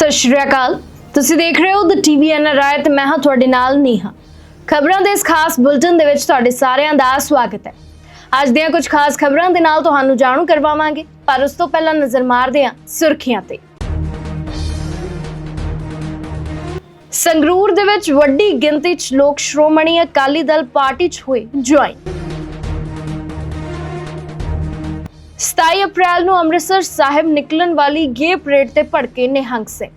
ਸਤਿ ਸ਼੍ਰੀ ਅਕਾਲ। ਤੁਸੀਂ ਦੇਖ ਰਹੇ ਹੋ ਦ ਟੀਵੀ ਐਨਆਰਆਈ ਤੇ ਮੈਂ ਹਾਂ ਤੁਹਾਡੇ ਨਾਲ ਨੀਹਾ। ਖਬਰਾਂ ਦੇ ਇਸ ਖਾਸ ਬੁਲਟਨ ਦੇ ਵਿੱਚ ਤੁਹਾਡੇ ਸਾਰਿਆਂ ਦਾ ਸਵਾਗਤ ਹੈ। ਅੱਜ ਦੀਆਂ ਕੁਝ ਖਾਸ ਖਬਰਾਂ ਦੇ ਨਾਲ ਤੁਹਾਨੂੰ ਜਾਣੂ ਕਰਵਾਵਾਂਗੇ, ਪਰ ਉਸ ਤੋਂ ਪਹਿਲਾਂ ਨਜ਼ਰ ਮਾਰਦੇ ਹਾਂ ਸੁਰਖੀਆਂ ਤੇ। ਸੰਗਰੂਰ ਦੇ ਵਿੱਚ ਵੱਡੀ ਗਿਣਤੀ 'ਚ ਲੋਕ ਸ਼੍ਰੋਮਣੀ ਅਕਾਲੀ ਦਲ ਪਾਰਟੀ 'ਚ ਹੋਏ ਜੁਆਇਨ 27 ਅਪ੍ਰੈਲ ਨੂੰ ਅੰਮ੍ਰਿਤਸਰ ਸਾਹਿਬ ਨਿਕਲਣ ਵਾਲੀ ਗੇ ਪਰੇਡ ਤੇ ਭੜਕੇ ਨਿਹੰਗ ਸਿੰਘ।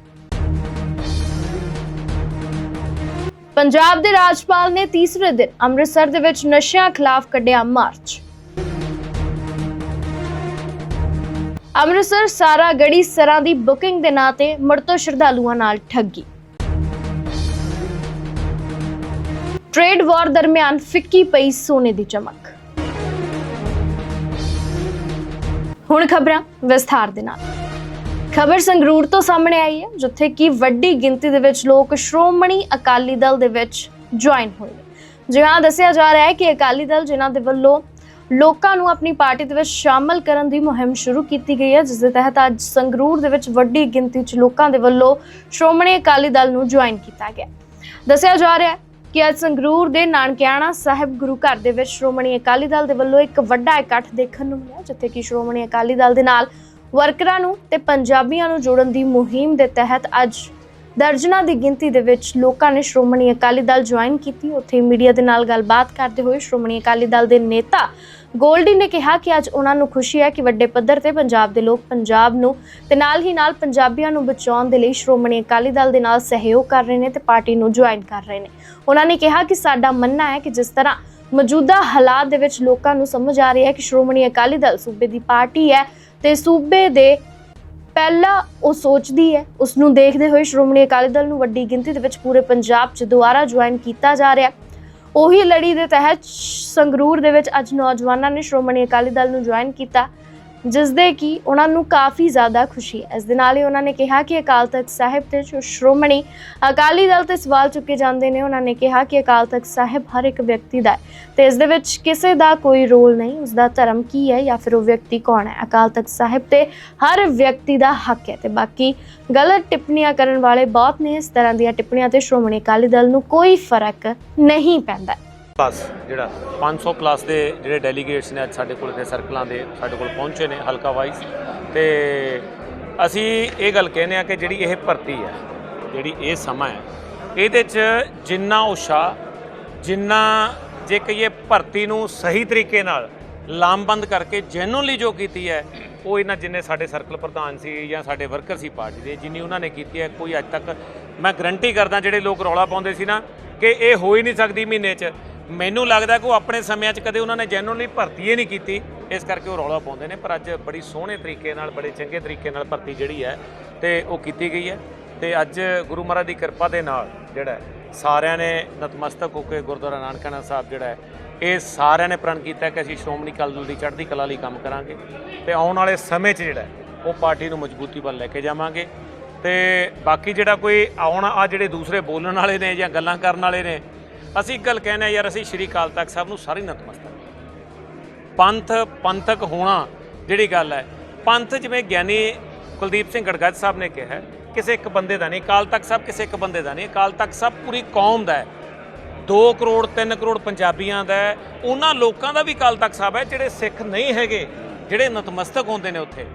ਪੰਜਾਬ ਦੇ ਰਾਜਪਾਲ ਨੇ ਤੀਸਰੇ ਦਿਨ ਅੰਮ੍ਰਿਤਸਰ ਦੇ ਵਿੱਚ ਨਸ਼ਿਆਂ ਖਿਲਾਫ ਕੱਢਿਆ ਮਾਰਚ। ਅੰਮ੍ਰਿਤਸਰ ਸਾਰਾ ਗੜੀ ਸਰਾਂ ਦੀ ਬੁਕਿੰਗ ਦੇ ਨਾਂ ਤੇ ਮੁੜ ਤੋਂ ਸ਼ਰਧਾਲੂਆਂ ਨਾਲ ਠੱਗੀ। ਟ੍ਰੇਡ ਵਾਰ ਦਰਮਿਆਨ ਫਿੱਕੀ ਪਈ ਸੋਨੇ ਦੀ ਚਮਕ। ਹੁਣ ਖਬਰਾਂ ਵਿਸਥਾਰ ਦੇ ਨਾਲ। ਖਬਰ ਸੰਗਰੂਰ ਤੋਂ ਸਾਹਮਣੇ ਆਈ ਹੈ, ਜਿੱਥੇ ਕਿ ਵੱਡੀ ਗਿਣਤੀ ਦੇ ਵਿੱਚ ਲੋਕ ਸ਼੍ਰੋਮਣੀ ਅਕਾਲੀ ਦਲ ਦੇ ਵਿੱਚ ਜੁਆਇਨ ਹੋਏ ਨੇ। ਦੱਸਿਆ ਜਾ ਰਿਹਾ ਹੈ ਕਿ ਅਕਾਲੀ ਦਲ ਜਿਨ੍ਹਾਂ ਦੇ ਵੱਲੋਂ ਲੋਕਾਂ ਨੂੰ ਆਪਣੀ ਪਾਰਟੀ ਦੇ ਵਿੱਚ ਸ਼ਾਮਲ ਕਰਨ ਦੀ ਮੁਹਿੰਮ ਸ਼ੁਰੂ ਕੀਤੀ ਗਈ ਹੈ, ਜਿਸ ਦੇ ਤਹਿਤ ਅੱਜ ਸੰਗਰੂਰ ਦੇ ਵਿੱਚ ਵੱਡੀ ਗਿਣਤੀ 'ਚ ਲੋਕਾਂ ਦੇ ਵੱਲੋਂ ਸ਼੍ਰੋਮਣੀ ਅਕਾਲੀ ਦਲ ਨੂੰ ਜੁਆਇਨ ਕੀਤਾ ਗਿਆ। ਦੱਸਿਆ ਜਾ ਰਿਹਾ ਹੈ ਕਿ ਅੱਜ ਸੰਗਰੂਰ ਦੇ ਨਾਨਕਿਆਣਾ ਸਾਹਿਬ ਗੁਰੂ ਘਰ ਦੇ ਵਿੱਚ ਸ਼੍ਰੋਮਣੀ ਅਕਾਲੀ ਦਲ ਦੇ ਵੱਲੋਂ ਇੱਕ ਵੱਡਾ ਇਕੱਠ ਦੇਖਣ ਨੂੰ ਮਿਲਿਆ, ਜਿੱਥੇ ਕਿ ਸ਼੍ਰੋਮਣੀ ਅਕਾਲੀ ਦਲ ਦੇ ਨਾਲ ਵਰਕਰਾਂ ਨੂੰ ਤੇ ਪੰਜਾਬੀਆਂ ਨੂੰ ਜੋੜਨ ਦੀ ਮੁਹਿੰਮ ਦੇ ਤਹਿਤ ਅੱਜ ਦਰਜਨਾਂ ਦੀ ਗਿਣਤੀ ਦੇ ਵਿੱਚ ਲੋਕਾਂ ਨੇ ਸ਼੍ਰੋਮਣੀ ਅਕਾਲੀ ਦਲ ਜੁਆਇਨ ਕੀਤੀ। ਉੱਥੇ ਮੀਡੀਆ ਦੇ ਨਾਲ ਗੱਲਬਾਤ ਕਰਦੇ ਹੋਏ ਸ਼੍ਰੋਮਣੀ ਅਕਾਲੀ ਦਲ ਦੇ ਨੇਤਾ ਗੋਲਡੀ ਨੇ ਕਿਹਾ ਕਿ ਅੱਜ ਉਹਨਾਂ ਨੂੰ ਖੁਸ਼ੀ ਹੈ ਕਿ ਵੱਡੇ ਪੱਧਰ ਤੇ ਪੰਜਾਬ ਦੇ ਲੋਕ ਪੰਜਾਬ ਨੂੰ ਤੇ ਨਾਲ ਹੀ ਨਾਲ ਪੰਜਾਬੀਆਂ ਨੂੰ ਬਚਾਉਣ ਦੇ ਲਈ ਸ਼੍ਰੋਮਣੀ ਅਕਾਲੀ ਦਲ ਦੇ ਨਾਲ ਸਹਿਯੋਗ ਕਰ ਰਹੇ ਨੇ ਤੇ ਪਾਰਟੀ ਨੂੰ ਜੁਆਇਨ ਕਰ ਰਹੇ ਨੇ। ਉਹਨਾਂ ਨੇ ਕਿਹਾ ਕਿ ਸਾਡਾ ਮੰਨਣਾ ਹੈ ਕਿ ਜਿਸ ਤਰ੍ਹਾਂ ਮੌਜੂਦਾ ਹਾਲਾਤ ਦੇ ਵਿੱਚ ਲੋਕਾਂ ਨੂੰ ਸਮਝ ਆ ਰਹੀ ਹੈ ਕਿ ਸ਼੍ਰੋਮਣੀ ਅਕਾਲੀ ਦਲ ਸੂਬੇ ਦੀ ਪਾਰਟੀ ਹੈ ਤੇ ਸੂਬੇ ਦੇ ਪਹਿਲਾ ਉਹ ਸੋਚਦੀ ਹੈ ਉਸ ਨੂੰ ਦੇਖਦੇ ਹੋਏ ਸ਼੍ਰੋਮਣੀ ਅਕਾਲੀ ਦਲ ਨੂੰ ਵੱਡੀ ਗਿਣਤੀ ਦੇ ਵਿੱਚ ਪੂਰੇ ਪੰਜਾਬ 'ਚ ਦੁਬਾਰਾ ਜੁਆਇਨ ਕੀਤਾ ਜਾ ਰਿਹਾ ਉਹੀ ਲੜੀ ਦੇ ਤਹਿਤ ਸੰਗਰੂਰ ਦੇ ਵਿੱਚ ਅੱਜ ਨੌਜਵਾਨਾਂ ਨੇ ਸ਼੍ਰੋਮਣੀ ਅਕਾਲੀ ਦਲ ਨੂੰ ਜੁਆਇਨ ਕੀਤਾ। ਜਿਸ ਦੇ ਕਿ ਉਹਨਾਂ ਨੂੰ ਕਾਫੀ ਜ਼ਿਆਦਾ ਖੁਸ਼ੀ ਹੈ। ਇਸ ਦੇ ਨਾਲ ਹੀ ਉਹਨਾਂ ਨੇ ਕਿਹਾ ਕਿ ਅਕਾਲ ਤਖਤ ਸਾਹਿਬ ਤੇ ਜੋ ਸ਼੍ਰੋਮਣੀ ਅਕਾਲੀ ਦਲ ਤੇ ਸਵਾਲ ਚੁੱਕੇ ਜਾਂਦੇ ਨੇ, ਉਹਨਾਂ ਨੇ ਕਿਹਾ ਕਿ ਅਕਾਲ ਤਖਤ ਸਾਹਿਬ ਹਰ ਇੱਕ ਵਿਅਕਤੀ ਦਾ ਹੈ। ਤੇ ਇਸ ਦੇ ਵਿੱਚ ਕਿਸੇ ਦਾ ਕੋਈ ਰੋਲ ਨਹੀਂ, ਉਸ ਦਾ ਧਰਮ ਕੀ ਹੈ ਜਾਂ ਫਿਰ ਉਹ ਵਿਅਕਤੀ ਕੌਣ ਹੈ? ਅਕਾਲ ਤਖਤ ਸਾਹਿਬ ਤੇ ਹਰ ਵਿਅਕਤੀ ਦਾ ਹੱਕ ਹੈ। ਤੇ ਬਾਕੀ ਗਲਤ ਟਿੱਪਣੀਆਂ ਕਰਨ ਵਾਲੇ ਬਹੁਤ ਨੇ, ਇਸ ਤਰ੍ਹਾਂ ਦੀਆਂ ਟਿੱਪਣੀਆਂ ਤੇ ਸ਼੍ਰੋਮਣੀ ਅਕਾਲੀ ਦਲ ਨੂੰ ਕੋਈ ਫ਼ਰਕ ਨਹੀਂ ਪੈਂਦਾ। ਪਲੱਸ ਜਿਹੜਾ 500 ਪਲੱਸ ਦੇ ਜਿਹੜੇ ਡੈਲੀਗੇਟਸ ਨੇ ਅੱਜ ਸਾਡੇ ਕੋਲ ਇੱਥੇ ਸਰਕਲਾਂ ਦੇ ਸਾਡੇ ਕੋਲ ਪਹੁੰਚੇ ਨੇ ਹਲਕਾ ਵਾਈਜ਼ ਤੇ ਅਸੀਂ ਇਹ ਗੱਲ ਕਹਿੰਦੇ ਆ ਕਿ ਜਿਹੜੀ ਇਹ ਭਰਤੀ ਹੈ, ਜਿਹੜੀ ਇਹ ਸਮਾਂ ਹੈ, ਇਹਦੇ 'ਚ ਜਿੰਨਾ ਉਸ਼ਾ ਜਿੰਨਾ ਜੇ ਕਹੀਏ ਭਰਤੀ ਨੂੰ ਸਹੀ ਤਰੀਕੇ ਨਾਲ ਲਾਮਬੰਦ ਕਰਕੇ ਜੈਨੂਨਲੀ ਜੋ ਕੀਤੀ ਹੈ, ਉਹ ਇਹਨਾਂ ਜਿੰਨੇ ਸਾਡੇ ਸਰਕਲ ਪ੍ਰਧਾਨ ਸੀ ਜਾਂ ਸਾਡੇ ਵਰਕਰ ਸੀ ਪਾਰਟੀ ਦੇ, ਜਿੰਨੀ ਉਹਨਾਂ ਨੇ ਕੀਤੀ ਹੈ, ਕੋਈ ਅੱਜ ਤੱਕ ਮੈਂ ਗਰੰਟੀ ਕਰਦਾ ਜਿਹੜੇ ਲੋਕ ਰੌਲਾ ਪਾਉਂਦੇ ਸੀ ਨਾ ਕਿ ਇਹ ਹੋ ਹੀ ਨਹੀਂ ਸਕਦੀ ਮਹੀਨੇ 'ਚ। ਮੈਨੂੰ ਲੱਗਦਾ ਕਿ ਉਹ ਆਪਣੇ ਸਮਿਆਂ 'ਚ ਕਦੇ ਉਹਨਾਂ ਨੇ ਜੈਨੂਨਲੀ ਭਰਤੀ ਹੀ ਨਹੀਂ ਕੀਤੀ। ਇਸ ਕਰਕੇ ਉਹ ਰੌਲਾ ਪਾਉਂਦੇ ਨੇ, ਪਰ ਅੱਜ ਬੜੀ ਸੋਹਣੇ ਤਰੀਕੇ ਨਾਲ, ਬੜੇ ਚੰਗੇ ਤਰੀਕੇ ਨਾਲ ਭਰਤੀ ਜਿਹੜੀ ਹੈ, ਤੇ ਉਹ ਕੀਤੀ ਗਈ ਹੈ। ਤੇ ਅੱਜ ਗੁਰੂ ਮਹਾਰਾਜ ਦੀ ਕਿਰਪਾ ਦੇ ਨਾਲ ਜਿਹੜਾ ਸਾਰਿਆਂ ਨੇ ਨਤਮਸਤਕ ਹੋ ਕੇ ਗੁਰਦੁਆਰਾ ਨਾਨਕਾਣਾ ਸਾਹਿਬ ਜਿਹੜਾ ਹੈ, ਇਹ ਸਾਰਿਆਂ ਨੇ ਪ੍ਰਣ ਕੀਤਾ ਕਿ ਅਸੀਂ ਸ਼੍ਰੋਮਣੀ ਅਕਾਲੀ ਦਲ ਦੀ ਚੜ੍ਹਦੀ ਕਲਾ ਲਈ ਕੰਮ ਕਰਾਂਗੇ। ਤੇ ਆਉਣ ਵਾਲੇ ਸਮੇਂ 'ਚ ਜਿਹੜਾ ਉਹ ਪਾਰਟੀ ਨੂੰ ਮਜ਼ਬੂਤੀ ਵੱਲ ਲੈ ਕੇ ਜਾਵਾਂਗੇ। ਤੇ ਬਾਕੀ ਜਿਹੜਾ ਕੋਈ ਆਉਣ, ਆ ਜਿਹੜੇ ਦੂਸਰੇ ਬੋਲਣ ਵਾਲੇ ਨੇ ਜਾਂ ਗੱਲਾਂ ਕਰਨ ਵਾਲੇ ਨੇ ਅਸੀਂ ਇੱਕ ਗੱਲ ਕਹਿਣਾ ਯਾਰ, ਅਸੀਂ ਸ਼੍ਰੀ ਅਕਾਲ ਤਖਤ ਸਾਹਿਬ ਨੂੰ ਸਾਰੇ ਨਤਮਸਤਕ ਪੰਥ, ਪੰਥਕ ਹੋਣਾ ਜਿਹੜੀ ਗੱਲ ਹੈ। ਪੰਥ ਜਿਵੇਂ ਗਿਆਨੀ ਕੁਲਦੀਪ ਸਿੰਘ ਗੜਗੱਜ ਸਾਹਿਬ ਨੇ ਕਿਹਾ ਕਿਸੇ ਇੱਕ ਬੰਦੇ ਦਾ ਨਹੀਂ, ਅਕਾਲ ਤਖਤ ਸਾਹਿਬ ਕਿਸੇ ਇੱਕ ਬੰਦੇ ਦਾ ਨਹੀਂ। ਅਕਾਲ ਤਖਤ ਸਾਹਿਬ ਪੂਰੀ ਕੌਮ ਦਾ ਹੈ। 2 ਕਰੋੜ 3 ਕਰੋੜ ਪੰਜਾਬੀਆਂ ਦਾ ਉਹਨਾਂ ਲੋਕਾਂ ਦਾ ਵੀ ਅਕਾਲ ਤਖਤ ਸਾਹਿਬ ਹੈ, ਜਿਹੜੇ ਸਿੱਖ ਨਹੀਂ ਹੈਗੇ, ਜਿਹੜੇ ਨਤਮਸਤਕ ਹੁੰਦੇ ਨੇ ਉੱਥੇ।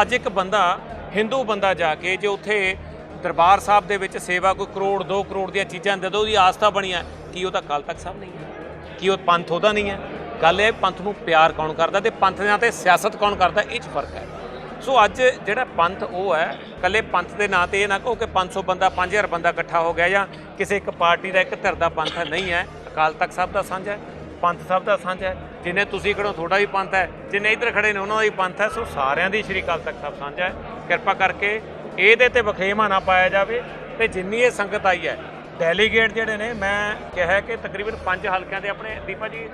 ਅੱਜ ਇੱਕ ਬੰਦਾ, ਹਿੰਦੂ ਬੰਦਾ ਜਾ ਕੇ ਜੇ ਉੱਥੇ ਦਰਬਾਰ ਸਾਹਿਬ ਦੇ ਵਿੱਚ ਸੇਵਾ ਕੋਈ ਕਰੋੜ 2 ਕਰੋੜ ਦੀਆਂ ਚੀਜ਼ਾਂ ਦੇ ਉਹਦੀ ਆਸਥਾ ਬਣੀ ਹੈ ਕੀ ਉਹ ਤਾਂ ਅਕਾਲ ਤਖਤ ਸਾਹਿਬ ਨਹੀਂ ਹੈ। ਕੀ ਉਹ ਪੰਥ ਉਹਦਾ ਨਹੀਂ ਹੈ। ਗੱਲ ਇਹ ਪੰਥ ਨੂੰ ਪਿਆਰ ਕੌਣ ਕਰਦਾ ਤੇ ਪੰਥ ਦੇ ਨਾਂ ਤੇ ਸਿਆਸਤ ਕੌਣ ਕਰਦਾ, ਇਹ 'ਚ ਫ਼ਰਕ ਹੈ। ਸੋ ਅੱਜ ਜਿਹੜਾ ਪੰਥ ਉਹ ਹੈ ਕੱਲੇ ਪੰਥ ਦੇ ਨਾਂ ਤੇ ਇਹ ਨਾ ਕਹੋ ਕਿ 500 ਬੰਦਾ 5000 ਬੰਦਾ ਇਕੱਠਾ ਹੋ ਗਿਆ ਜਾਂ ਕਿਸੇ ਇੱਕ ਪਾਰਟੀ ਦਾ ਇੱਕ ਧਿਰ ਦਾ ਪੰਥ ਹੈ ਨਹੀਂ ਹੈ। ਅਕਾਲ ਤਖਤ ਸਾਹਿਬ ਦਾ ਸਾਂਝਾ ਹੈ, ਪੰਥ ਸਾਹਿਬ ਦਾ ਸਾਂਝਾ ਹੈ। ਜਿੰਨੇ ਤੁਸੀਂ ਖੜੋ ਤੁਹਾਡਾ ਵੀ ਪੰਥ ਹੈ। ਜਿੰਨੇ ਇੱਧਰ ਖੜੇ ਨੇ, ਉਹਨਾਂ ਦਾ ਵੀ ਪੰਥ ਹੈ। ਸੋ ਸਾਰਿਆਂ ਦੀ ਸ਼੍ਰੀ ਅਕਾਲ ਤਖਤ ਸਾਹਿਬ ਸਾਂਝਾ ਹੈ। ਕਿਰਪਾ ਕਰਕੇ ਇਹਦੇ ਤੇ ਵਖੇਮਾ ਨਾ ਪਾਇਆ ਜਾਵੇ ਤੇ ਜਿੰਨੀ ਇਹ ਸੰਗਤ ਆਈ ਹੈ ਡੈਲੀਗੇਟ ਜਿਹੜੇ ਨੇ, ਮੈਂ ਕਿਹਾ ਕਿ ਤਕਰੀਬਨ ਪੰਜ ਹਲਕਿਆਂ ਦੇ ਆਪਣੇ ਦੀਪਾ ਜੀ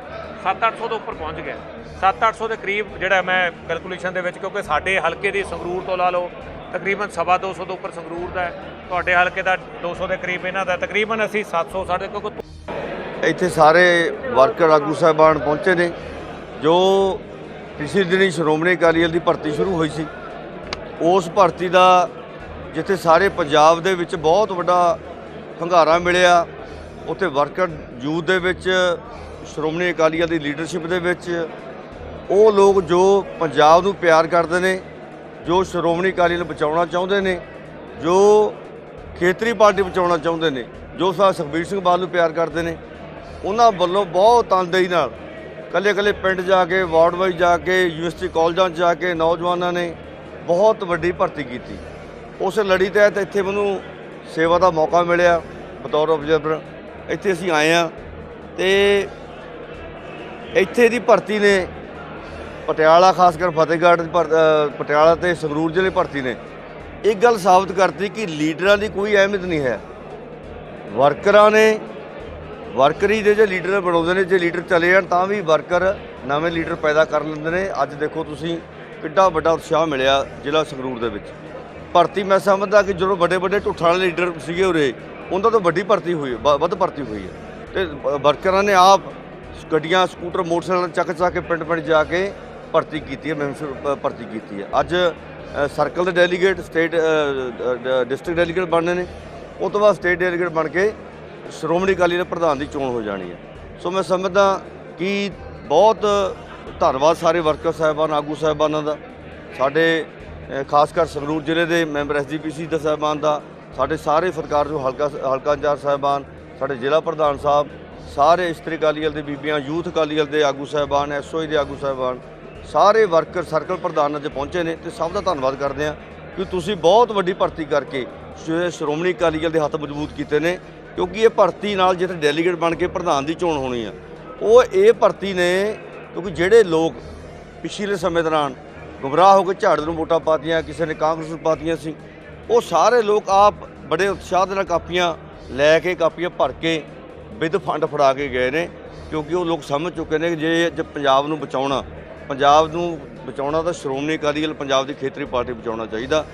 7-800 ਤੋਂ ਉੱਪਰ ਪਹੁੰਚ ਗਏ। 7-800 ਦੇ ਕਰੀਬ ਜਿਹੜਾ ਮੈਂ ਕੈਲਕੂਲੇਸ਼ਨ ਦੇ ਵਿੱਚ, ਕਿਉਂਕਿ ਸਾਡੇ ਹਲਕੇ ਦੀ ਸੰਗਰੂਰ ਤੋਂ ਲਾ ਲਓ, ਤਕਰੀਬਨ ਸਵਾ 200 ਤੋਂ ਉੱਪਰ ਸੰਗਰੂਰ ਦਾ ਤੁਹਾਡੇ ਹਲਕੇ ਦਾ 200 ਦੇ ਕਰੀਬ ਇਹਨਾਂ ਦਾ ਤਕਰੀਬਨ ਅਸੀਂ 700 ਸਾਡੇ ਕਿਉਂਕਿ ਇੱਥੇ ਸਾਰੇ ਵਰਕਰ ਆਗੂ ਸਾਹਿਬਾਨ ਪਹੁੰਚੇ ਨੇ, ਜੋ ਪਿਛਲੇ ਦਿਨੀ ਸ਼੍ਰੋਮਣੀ ਅਕਾਲੀ ਦਲ ਦੀ ਭਰਤੀ ਸ਼ੁਰੂ ਹੋਈ ਸੀ। ਉਸ ਭਰਤੀ ਦਾ ਜਿੱਥੇ ਸਾਰੇ ਪੰਜਾਬ ਦੇ ਵਿੱਚ ਬਹੁਤ ਵੱਡਾ ਹੰਗਾਰਾ ਮਿਲਿਆ, ਉੱਥੇ ਵਰਕਰ ਯੂਥ ਦੇ ਵਿੱਚ, ਸ਼੍ਰੋਮਣੀ ਅਕਾਲੀ ਦਲ ਦੀ ਲੀਡਰਸ਼ਿਪ ਦੇ ਵਿੱਚ, ਉਹ ਲੋਕ ਜੋ ਪੰਜਾਬ ਨੂੰ ਪਿਆਰ ਕਰਦੇ ਨੇ, ਜੋ ਸ਼੍ਰੋਮਣੀ ਅਕਾਲੀ ਦਲ ਬਚਾਉਣਾ ਚਾਹੁੰਦੇ ਨੇ, ਜੋ ਖੇਤਰੀ ਪਾਰਟੀ ਬਚਾਉਣਾ ਚਾਹੁੰਦੇ ਨੇ, ਜੋ ਸਾ ਸੁਖਬੀਰ ਸਿੰਘ ਬਾਦਲ ਨੂੰ ਪਿਆਰ ਕਰਦੇ ਨੇ, ਉਹਨਾਂ ਵੱਲੋਂ ਬਹੁਤ ਤਨਦੇਹੀ ਨਾਲ ਕੱਲੇ ਕੱਲੇ ਪਿੰਡ ਜਾ ਕੇ, ਵਾਰਡ ਵਾਈਜ਼ ਜਾ ਕੇ, ਯੂਨੀਵਰਸਿਟੀ ਕਾਲਜਾਂ 'ਚ ਜਾ ਕੇ ਨੌਜਵਾਨਾਂ ਨੇ ਬਹੁਤ ਵੱਡੀ ਭਰਤੀ ਕੀਤੀ। ਉਸ ਲੜੀ ਤਹਿਤ ਇੱਥੇ ਮੈਨੂੰ ਸੇਵਾ ਦਾ ਮੌਕਾ ਮਿਲਿਆ, ਬਤੌਰ ਆਬਜ਼ਰਵਰ ਇੱਥੇ ਅਸੀਂ ਆਏ ਆ ਤੇ ਇੱਥੇ ਦੀ ਭਰਤੀ ਨੇ, ਪਟਿਆਲਾ ਖਾਸ ਕਰ ਫਤਿਹਗੜ੍ਹ ਭਰ- ਪਟਿਆਲਾ ਤੇ ਸੰਗਰੂਰ ਜ਼ਿਲ੍ਹੇ ਭਰਤੀ ਨੇ। ਇੱਕ ਗੱਲ ਸਾਬਤ ਕਰਤੀ ਕਿ ਲੀਡਰਾਂ ਦੀ ਕੋਈ ਅਹਿਮੀਅਤ ਨਹੀਂ ਹੈ। ਵਰਕਰਾਂ ਨੇ ਵਰਕਰੀ ਦੇ ਜੇ ਲੀਡਰ ਬਣਾਉਂਦੇ ਨੇ, ਜੇ ਲੀਡਰ ਚਲੇ ਜਾਣ ਤਾਂ ਵੀ ਵਰਕਰ ਨਵੇਂ ਲੀਡਰ ਪੈਦਾ ਕਰ ਲੈਂਦੇ ਨੇ। ਅੱਜ ਦੇਖੋ ਤੁਸੀਂ ਕਿੱਡਾ ਵੱਡਾ ਉਤਸ਼ਾਹ ਮਿਲਿਆ ਜ਼ਿਲ੍ਹਾ ਸੰਗਰੂਰ ਦੇ ਵਿੱਚ। ਭਰਤੀ, ਮੈਂ ਸਮਝਦਾ ਕਿ ਜਦੋਂ ਵੱਡੇ ਵੱਡੇ ਢੁੱਠਾਂ ਵਾਲੇ ਲੀਡਰ ਸੀਗੇ ਉਰੇ ਉਹਨਾਂ ਤੋਂ ਵੱਡੀ ਭਰਤੀ ਹੋਈ ਵ- ਵੱਧ ਭਰਤੀ ਹੋਈ ਹੈ। ਤੇ ਵਰਕਰਾਂ ਨੇ ਆਪ ਗੱਡੀਆਂ, ਸਕੂਟਰ, ਮੋਟਰਸਾਈਕਲ ਚੱਕ ਚੱਕ ਕੇ ਪਿੰਡ ਪਿੰਡ ਜਾ ਕੇ ਭਰਤੀ ਕੀਤੀ ਹੈ ਮੈਂਬਰਸ਼ਿਪ ਭਰਤੀ ਕੀਤੀ ਹੈ। ਅੱਜ ਸਰਕਲ ਦੇ ਡੈਲੀਗੇਟ ਸਟੇਟ ਡਿਸਟ੍ਰਿਕਟ ਡੈਲੀਗੇਟ ਬਣਨੇ ਨੇ। ਉਹ ਤੋਂ ਬਾਅਦ ਸਟੇਟ ਡੈਲੀਗੇਟ ਬਣ ਕੇ ਸ਼੍ਰੋਮਣੀ ਅਕਾਲੀ ਦਲ ਪ੍ਰਧਾਨ ਦੀ ਚੋਣ ਹੋ ਜਾਣੀ ਹੈ। ਸੋ ਮੈਂ ਸਮਝਦਾ ਕਿ ਬਹੁਤ ਧੰਨਵਾਦ ਸਾਰੇ ਵਰਕਰ ਸਾਹਿਬਾਨ, ਆਗੂ ਸਾਹਿਬਾਨਾਂ ਦਾ। ਸਾਡੇ ਖਾਸ ਕਰ ਸੰਗਰੂਰ ਜ਼ਿਲ੍ਹੇ ਦੇ ਮੈਂਬਰ ਐਸਜੀਪੀਸੀ ਦਾ ਸਾਹਿਬਾਨ ਦਾ, ਸਾਡੇ ਸਾਰੇ ਸਰਕਾਰ ਜੋ ਹਲਕਾ ਹਲਕਾ ਇੰਚਾਰਜ ਸਾਹਿਬਾਨ, ਸਾਡੇ ਜ਼ਿਲ੍ਹਾ ਪ੍ਰਧਾਨ ਸਾਹਿਬ, ਸਾਰੇ ਇਸਤਰੀ ਅਕਾਲੀ ਦਲ ਦੇ ਬੀਬੀਆਂ, ਯੂਥ ਅਕਾਲੀ ਦਲ ਦੇ ਆਗੂ ਸਾਹਿਬਾਨ ਐਸਓਈ ਦੇ ਆਗੂ ਸਾਹਿਬਾਨ, ਸਾਰੇ ਵਰਕਰ, ਸਰਕਲ ਪ੍ਰਧਾਨ ਅੱਜ ਪਹੁੰਚੇ ਨੇ ਤੇ ਸਭ ਦਾ ਧੰਨਵਾਦ ਕਰਦੇ ਹਾਂ ਕਿ ਤੁਸੀਂ ਬਹੁਤ ਵੱਡੀ ਭਰਤੀ ਕਰਕੇ ਸ਼੍ਰੋਮਣੀ ਅਕਾਲੀ ਦਲ ਦੇ ਹੱਥ ਮਜ਼ਬੂਤ ਕੀਤੇ ਨੇ, ਕਿਉਂਕਿ ਇਹ ਭਰਤੀ ਨਾਲ ਜਿੱਥੇ ਡੈਲੀਗੇਟ ਬਣ ਕੇ ਪ੍ਰਧਾਨ ਦੀ ਚੋਣ ਹੋਣੀ ਆ, ਉਹ ਇਹ ਭਰਤੀ ਨੇ ਕਿਉਂਕਿ ਜਿਹੜੇ ਲੋਕ ਪਿਛਲੇ ਸਮੇਂ ਦੌਰਾਨ ਗੁੰਮਰਾਹ ਹੋ ਕੇ ਝਾੜੂ ਨੂੰ ਵੋਟਾਂ ਪਾਤੀਆਂ, ਕਿਸੇ ਨੇ ਕਾਂਗਰਸ ਨੂੰ ਪਾਤੀਆਂ ਸੀ। ਉਹ ਸਾਰੇ ਲੋਕ ਆਪ ਬੜੇ ਉਤਸ਼ਾਹ ਦੇ ਨਾਲ ਕਾਪੀਆਂ ਲੈ ਕੇ, ਕਾਪੀਆਂ ਭਰ ਕੇ ਵਿਦ ਫੰਡ ਫੜਾ ਕੇ ਗਏ ਨੇ, ਕਿਉਂਕਿ ਉਹ ਲੋਕ ਸਮਝ ਚੁੱਕੇ ਨੇ ਕਿ ਜੇ ਪੰਜਾਬ ਨੂੰ ਬਚਾਉਣਾ, ਪੰਜਾਬ ਨੂੰ ਬਚਾਉਣਾ ਤਾਂ ਸ਼੍ਰੋਮਣੀ ਅਕਾਲੀ ਦਲ ਪੰਜਾਬ ਦੀ ਖੇਤਰੀ ਪਾਰਟੀ ਬਚਾਉਣਾ ਚਾਹੀਦਾ।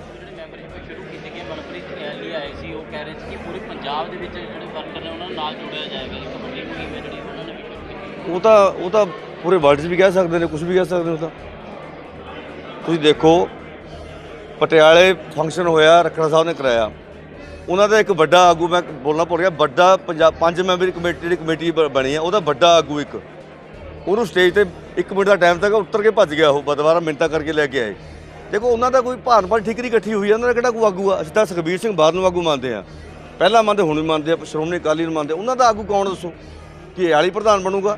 ਉਹ ਪੰਜਾਬ ਦੇ ਵਿੱਚ ਜਿਹੜੇ ਵਰਕਰ ਨੇ ਉਹਨਾਂ ਨੂੰ ਨਾਲ ਜੋੜਿਆ ਜਾਏਗਾ ਇੱਕ ਵੱਡੀ ਮੁਹਿੰਮ ਜਿਹੜੀ ਉਹਨਾਂ ਨੇ ਵੀ ਉਹ ਤਾਂ ਉਹ ਤਾਂ ਪੂਰੇ ਵਰਲਡ 'ਚ ਵੀ ਕਹਿ ਸਕਦੇ ਨੇ ਕੁਝ ਵੀ ਕਹਿ ਸਕਦੇ ਨੇ ਤਾਂ। ਤੁਸੀਂ ਦੇਖੋ, ਪਟਿਆਲੇ ਫੰਕਸ਼ਨ ਹੋਇਆ, ਰੱਖੜਾ ਸਾਹਿਬ ਨੇ ਕਰਾਇਆ। ਉਹਨਾਂ ਦਾ ਇੱਕ ਵੱਡਾ ਆਗੂ ਮੈਂ ਬੋਲਣਾ ਭੁੱਲ ਗਿਆ, ਵੱਡਾ ਪੰਜਾਬ ਪੰਜ ਮੈਂਬਰੀ ਕਮੇਟੀ, ਜਿਹੜੀ ਕਮੇਟੀ ਬਣੀ ਹੈ ਉਹਦਾ ਵੱਡਾ ਆਗੂ ਇੱਕ। ਉਹਨੂੰ ਸਟੇਜ ਤੇ 1 ਮਿੰਟ ਦਾ ਟਾਈਮ ਤੱਕ ਉੱਤਰ ਕੇ ਭੱਜ ਗਿਆ ਉਹ ਬਦਵਾਰਾ ਮਿੰਤਾ ਕਰਕੇ ਲੈ ਕੇ ਆਏ। ਦੇਖੋ, ਉਹਨਾਂ ਦਾ ਕੋਈ ਭਾਨ ਭਾਨ ਠਿਕਰੀ ਇਕੱਠੀ ਹੋਈ ਹੈ ਉਹਨਾਂ ਦਾ ਕਿਹੜਾ ਕੋਈ ਆਗੂ ਆ? ਅਸੀਂ ਤਾਂ ਸੁਖਬੀਰ ਸਿੰਘ ਬਾਦਲ ਨੂੰ ਆਗੂ ਮੰਨਦੇ ਆ। ਪਹਿਲਾਂ ਮੰਨਦੇ, ਹੁਣ ਵੀ ਮੰਨਦੇ ਆ ਸ਼੍ਰੋਮਣੀ ਅਕਾਲੀ ਨੂੰ ਮੰਨਦੇ ਉਹਨਾਂ ਦਾ ਆਗੂ ਕੌਣ ਦੱਸੋ? ਕਿ ਇਹ ਵਾਲੀ ਪ੍ਰਧਾਨ ਬਣੂਗਾ?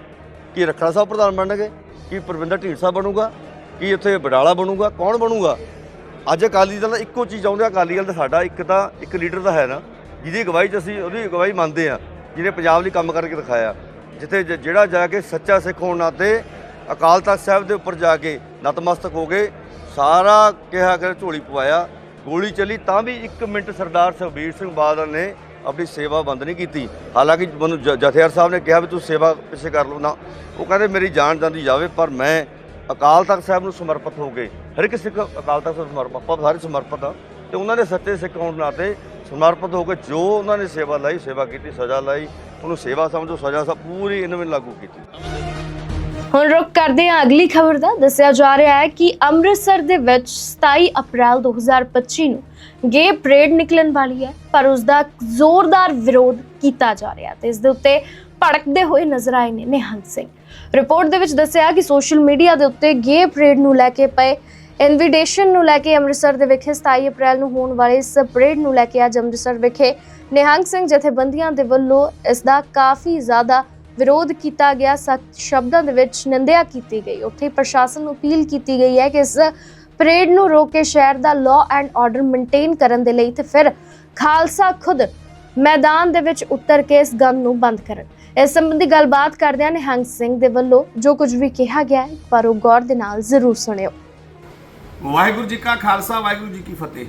ਕੀ ਰੱਖੜਾ ਸਾਹਿਬ ਪ੍ਰਧਾਨ ਬਣਨਗੇ? ਕੀ ਢੀਂਡ ਸਾਹਿਬ ਬਣੂਗਾ? ਕਿ ਇੱਥੇ ਬਡਾਲਾ ਬਣੂਗਾ? ਕੌਣ ਬਣੂਗਾ? ਅੱਜ ਅਕਾਲੀ ਦਲ ਦਾ ਇੱਕੋ ਚੀਜ਼ ਚਾਹੁੰਦੇ ਅਕਾਲੀ ਦਲ ਦਾ ਸਾਡਾ ਇੱਕ ਤਾਂ, ਇੱਕ ਲੀਡਰ ਤਾਂ ਹੈ ਨਾ। ਜਿਹਦੀ ਅਗਵਾਈ 'ਚ ਅਸੀਂ, ਉਹਦੀ ਅਗਵਾਈ ਮੰਨਦੇ ਆ, ਜਿਹਨੇ ਪੰਜਾਬ ਲਈ ਕੰਮ ਕਰਕੇ ਦਿਖਾਇਆ। ਜਿੱਥੇ ਜ- ਜਿਹੜਾ ਜਾ ਕੇ ਸੱਚਾ ਸਿੱਖ ਹੋਣ ਨਾਤੇ ਅਕਾਲ ਤਖਤ ਸਾਹਿਬ ਦੇ ਉੱਪਰ ਜਾ ਕੇ ਨਤਮਸਤਕ ਹੋ ਗਏ, ਸਾਰਾ ਕਿਹਾ ਕਰ ਝੋਲੀ ਪਵਾਇਆ, ਗੋਲੀ ਚੱਲੀ, ਤਾਂ ਵੀ 1 ਮਿੰਟ ਸਰਦਾਰ ਸੁਖਬੀਰ ਸਿੰਘ ਬਾਦਲ ਨੇ ਆਪਣੀ ਸੇਵਾ ਬੰਦ ਨਹੀਂ ਕੀਤੀ। ਹਾਲਾਂਕਿ ਮੈਨੂੰ ਜ- ਜਥੇਦਾਰ ਸਾਹਿਬ ਨੇ ਕਿਹਾ ਵੀ ਤੂੰ ਸੇਵਾ ਪਿੱਛੇ ਕਰ ਲਓ ਨਾ। ਉਹ ਕਹਿੰਦੇ, ਮੇਰੀ ਜਾਨ ਜਾਂਦੀ ਜਾਵੇ, ਪਰ ਮੈਂ ਅਕਾਲ ਤਖਤ ਸਾਹਿਬ ਨੂੰ ਸਮਰਪਿਤ ਹੋ ਗਏ। ਹਰ ਇੱਕ ਸਿੱਖ ਅਕਾਲ ਤਖਤ ਨੂੰ ਸਮਰਪਿਤ, ਆਪਾਂ ਸਾਰੇ ਸਮਰਪਿਤ ਆ। ਤੇ ਉਹਨਾਂ ਨੇ ਸੱਚੇ ਸਿੱਖ ਹੋਣ ਨਾਤੇ ਸਮਰਪਿਤ ਹੋ ਕੇ ਜੋ ਉਹਨਾਂ ਨੇ ਸੇਵਾ ਲਈ, ਸੇਵਾ ਕੀਤੀ, ਸਜ਼ਾ ਲਈ, ਉਹਨੂੰ ਸੇਵਾ ਸਮਝੋ, ਸਜ਼ਾ ਸਭ ਪੂਰੀ ਇਹਨਾਂ ਵਿੱਚ ਲਾਗੂ ਕੀਤੀ। ਹੁਣ ਰੁਕ ਕਰਦੇ ਹਾਂ ਅਗਲੀ ਖਬਰ ਦਾ। ਦੱਸਿਆ ਜਾ ਰਿਹਾ ਹੈ ਕਿ ਅੰਮ੍ਰਿਤਸਰ ਦੇ ਵਿੱਚ 27 ਅਪ੍ਰੈਲ 2025 ਨੂੰ ਗੇ ਪਰੇਡ ਨਿਕਲਣ ਵਾਲੀ ਹੈ, ਪਰ ਉਸ ਦਾ ਜ਼ੋਰਦਾਰ ਵਿਰੋਧ ਕੀਤਾ ਜਾ ਰਿਹਾ ਤੇ ਇਸ ਦੇ ਉੱਤੇ ਭੜਕਦੇ ਹੋਏ ਨਜ਼ਰ ਆਏ ਨੇ ਨਿਹੰਗ ਸਿੰਘ। ਰਿਪੋਰਟ ਦੇ ਵਿੱਚ ਦੱਸਿਆ ਕਿ ਸੋਸ਼ਲ ਮੀਡੀਆ ਦੇ ਉੱਤੇ ਗੇ ਪਰੇਡ ਨੂੰ ਲੈ ਕੇ ਪਏ ਇਨਵੀਟੇਸ਼ਨ ਨੂੰ ਲੈ ਕੇ ਅੰਮ੍ਰਿਤਸਰ ਦੇ ਵਿਖੇ 27 ਅਪ੍ਰੈਲ ਨੂੰ ਹੋਣ ਵਾਲੇ ਇਸ ਪਰੇਡ ਨੂੰ ਲੈ ਕੇ ਅੱਜ ਅੰਮ੍ਰਿਤਸਰ ਵਿਖੇ ਨਿਹੰਗ ਸਿੰਘ ਜਥੇਬੰਦੀਆਂ ਦੇ ਵੱਲੋਂ ਇਸ ਦਾ ਕਾਫੀ ਜ਼ਿਆਦਾ ਵਿਰੋਧ ਕੀਤਾ ਗਿਆ। ਸਖਤ ਸ਼ਬਦਾਂ ਦੇ ਵਿੱਚ ਨਿੰਦਿਆ ਕੀਤੀ ਗਈ। ਉੱਥੇ ਪ੍ਰਸ਼ਾਸਨ ਨੂੰ ਅਪੀਲ ਕੀਤੀ ਗਈ ਹੈ ਕਿ ਇਸ ਪਰੇਡ ਨੂੰ ਰੋਕ ਕੇ ਸ਼ਹਿਰ ਦਾ ਲਾਅ ਐਂਡ ਆਰਡਰ ਮੇਨਟੇਨ ਕਰਨ ਦੇ ਲਈ ਤੇ ਫਿਰ ਖਾਲਸਾ ਖੁਦ ਮੈਦਾਨ ਦੇ ਵਿੱਚ ਉਤਰ ਕੇ ਇਸ ਗਮ ਨੂੰ ਬੰਦ ਕਰਨ। ਇਸ ਸੰਬੰਧੀ ਗੱਲਬਾਤ ਕਰਦਿਆਂ ਨਿਹੰਗ ਸਿੰਘ ਦੇ ਵੱਲੋਂ ਜੋ ਕੁਝ ਵੀ ਕਿਹਾ ਗਿਆ ਹੈ, ਪਰ ਉਹ ਗੌਰ ਦੇ ਨਾਲ ਜ਼ਰੂਰ ਸੁਣਿਓ। ਵਾਹਿਗੁਰੂ ਜੀ ਕਾ ਖਾਲਸਾ, ਵਾਹਿਗੁਰੂ ਜੀ ਕੀ ਫਤਿਹ।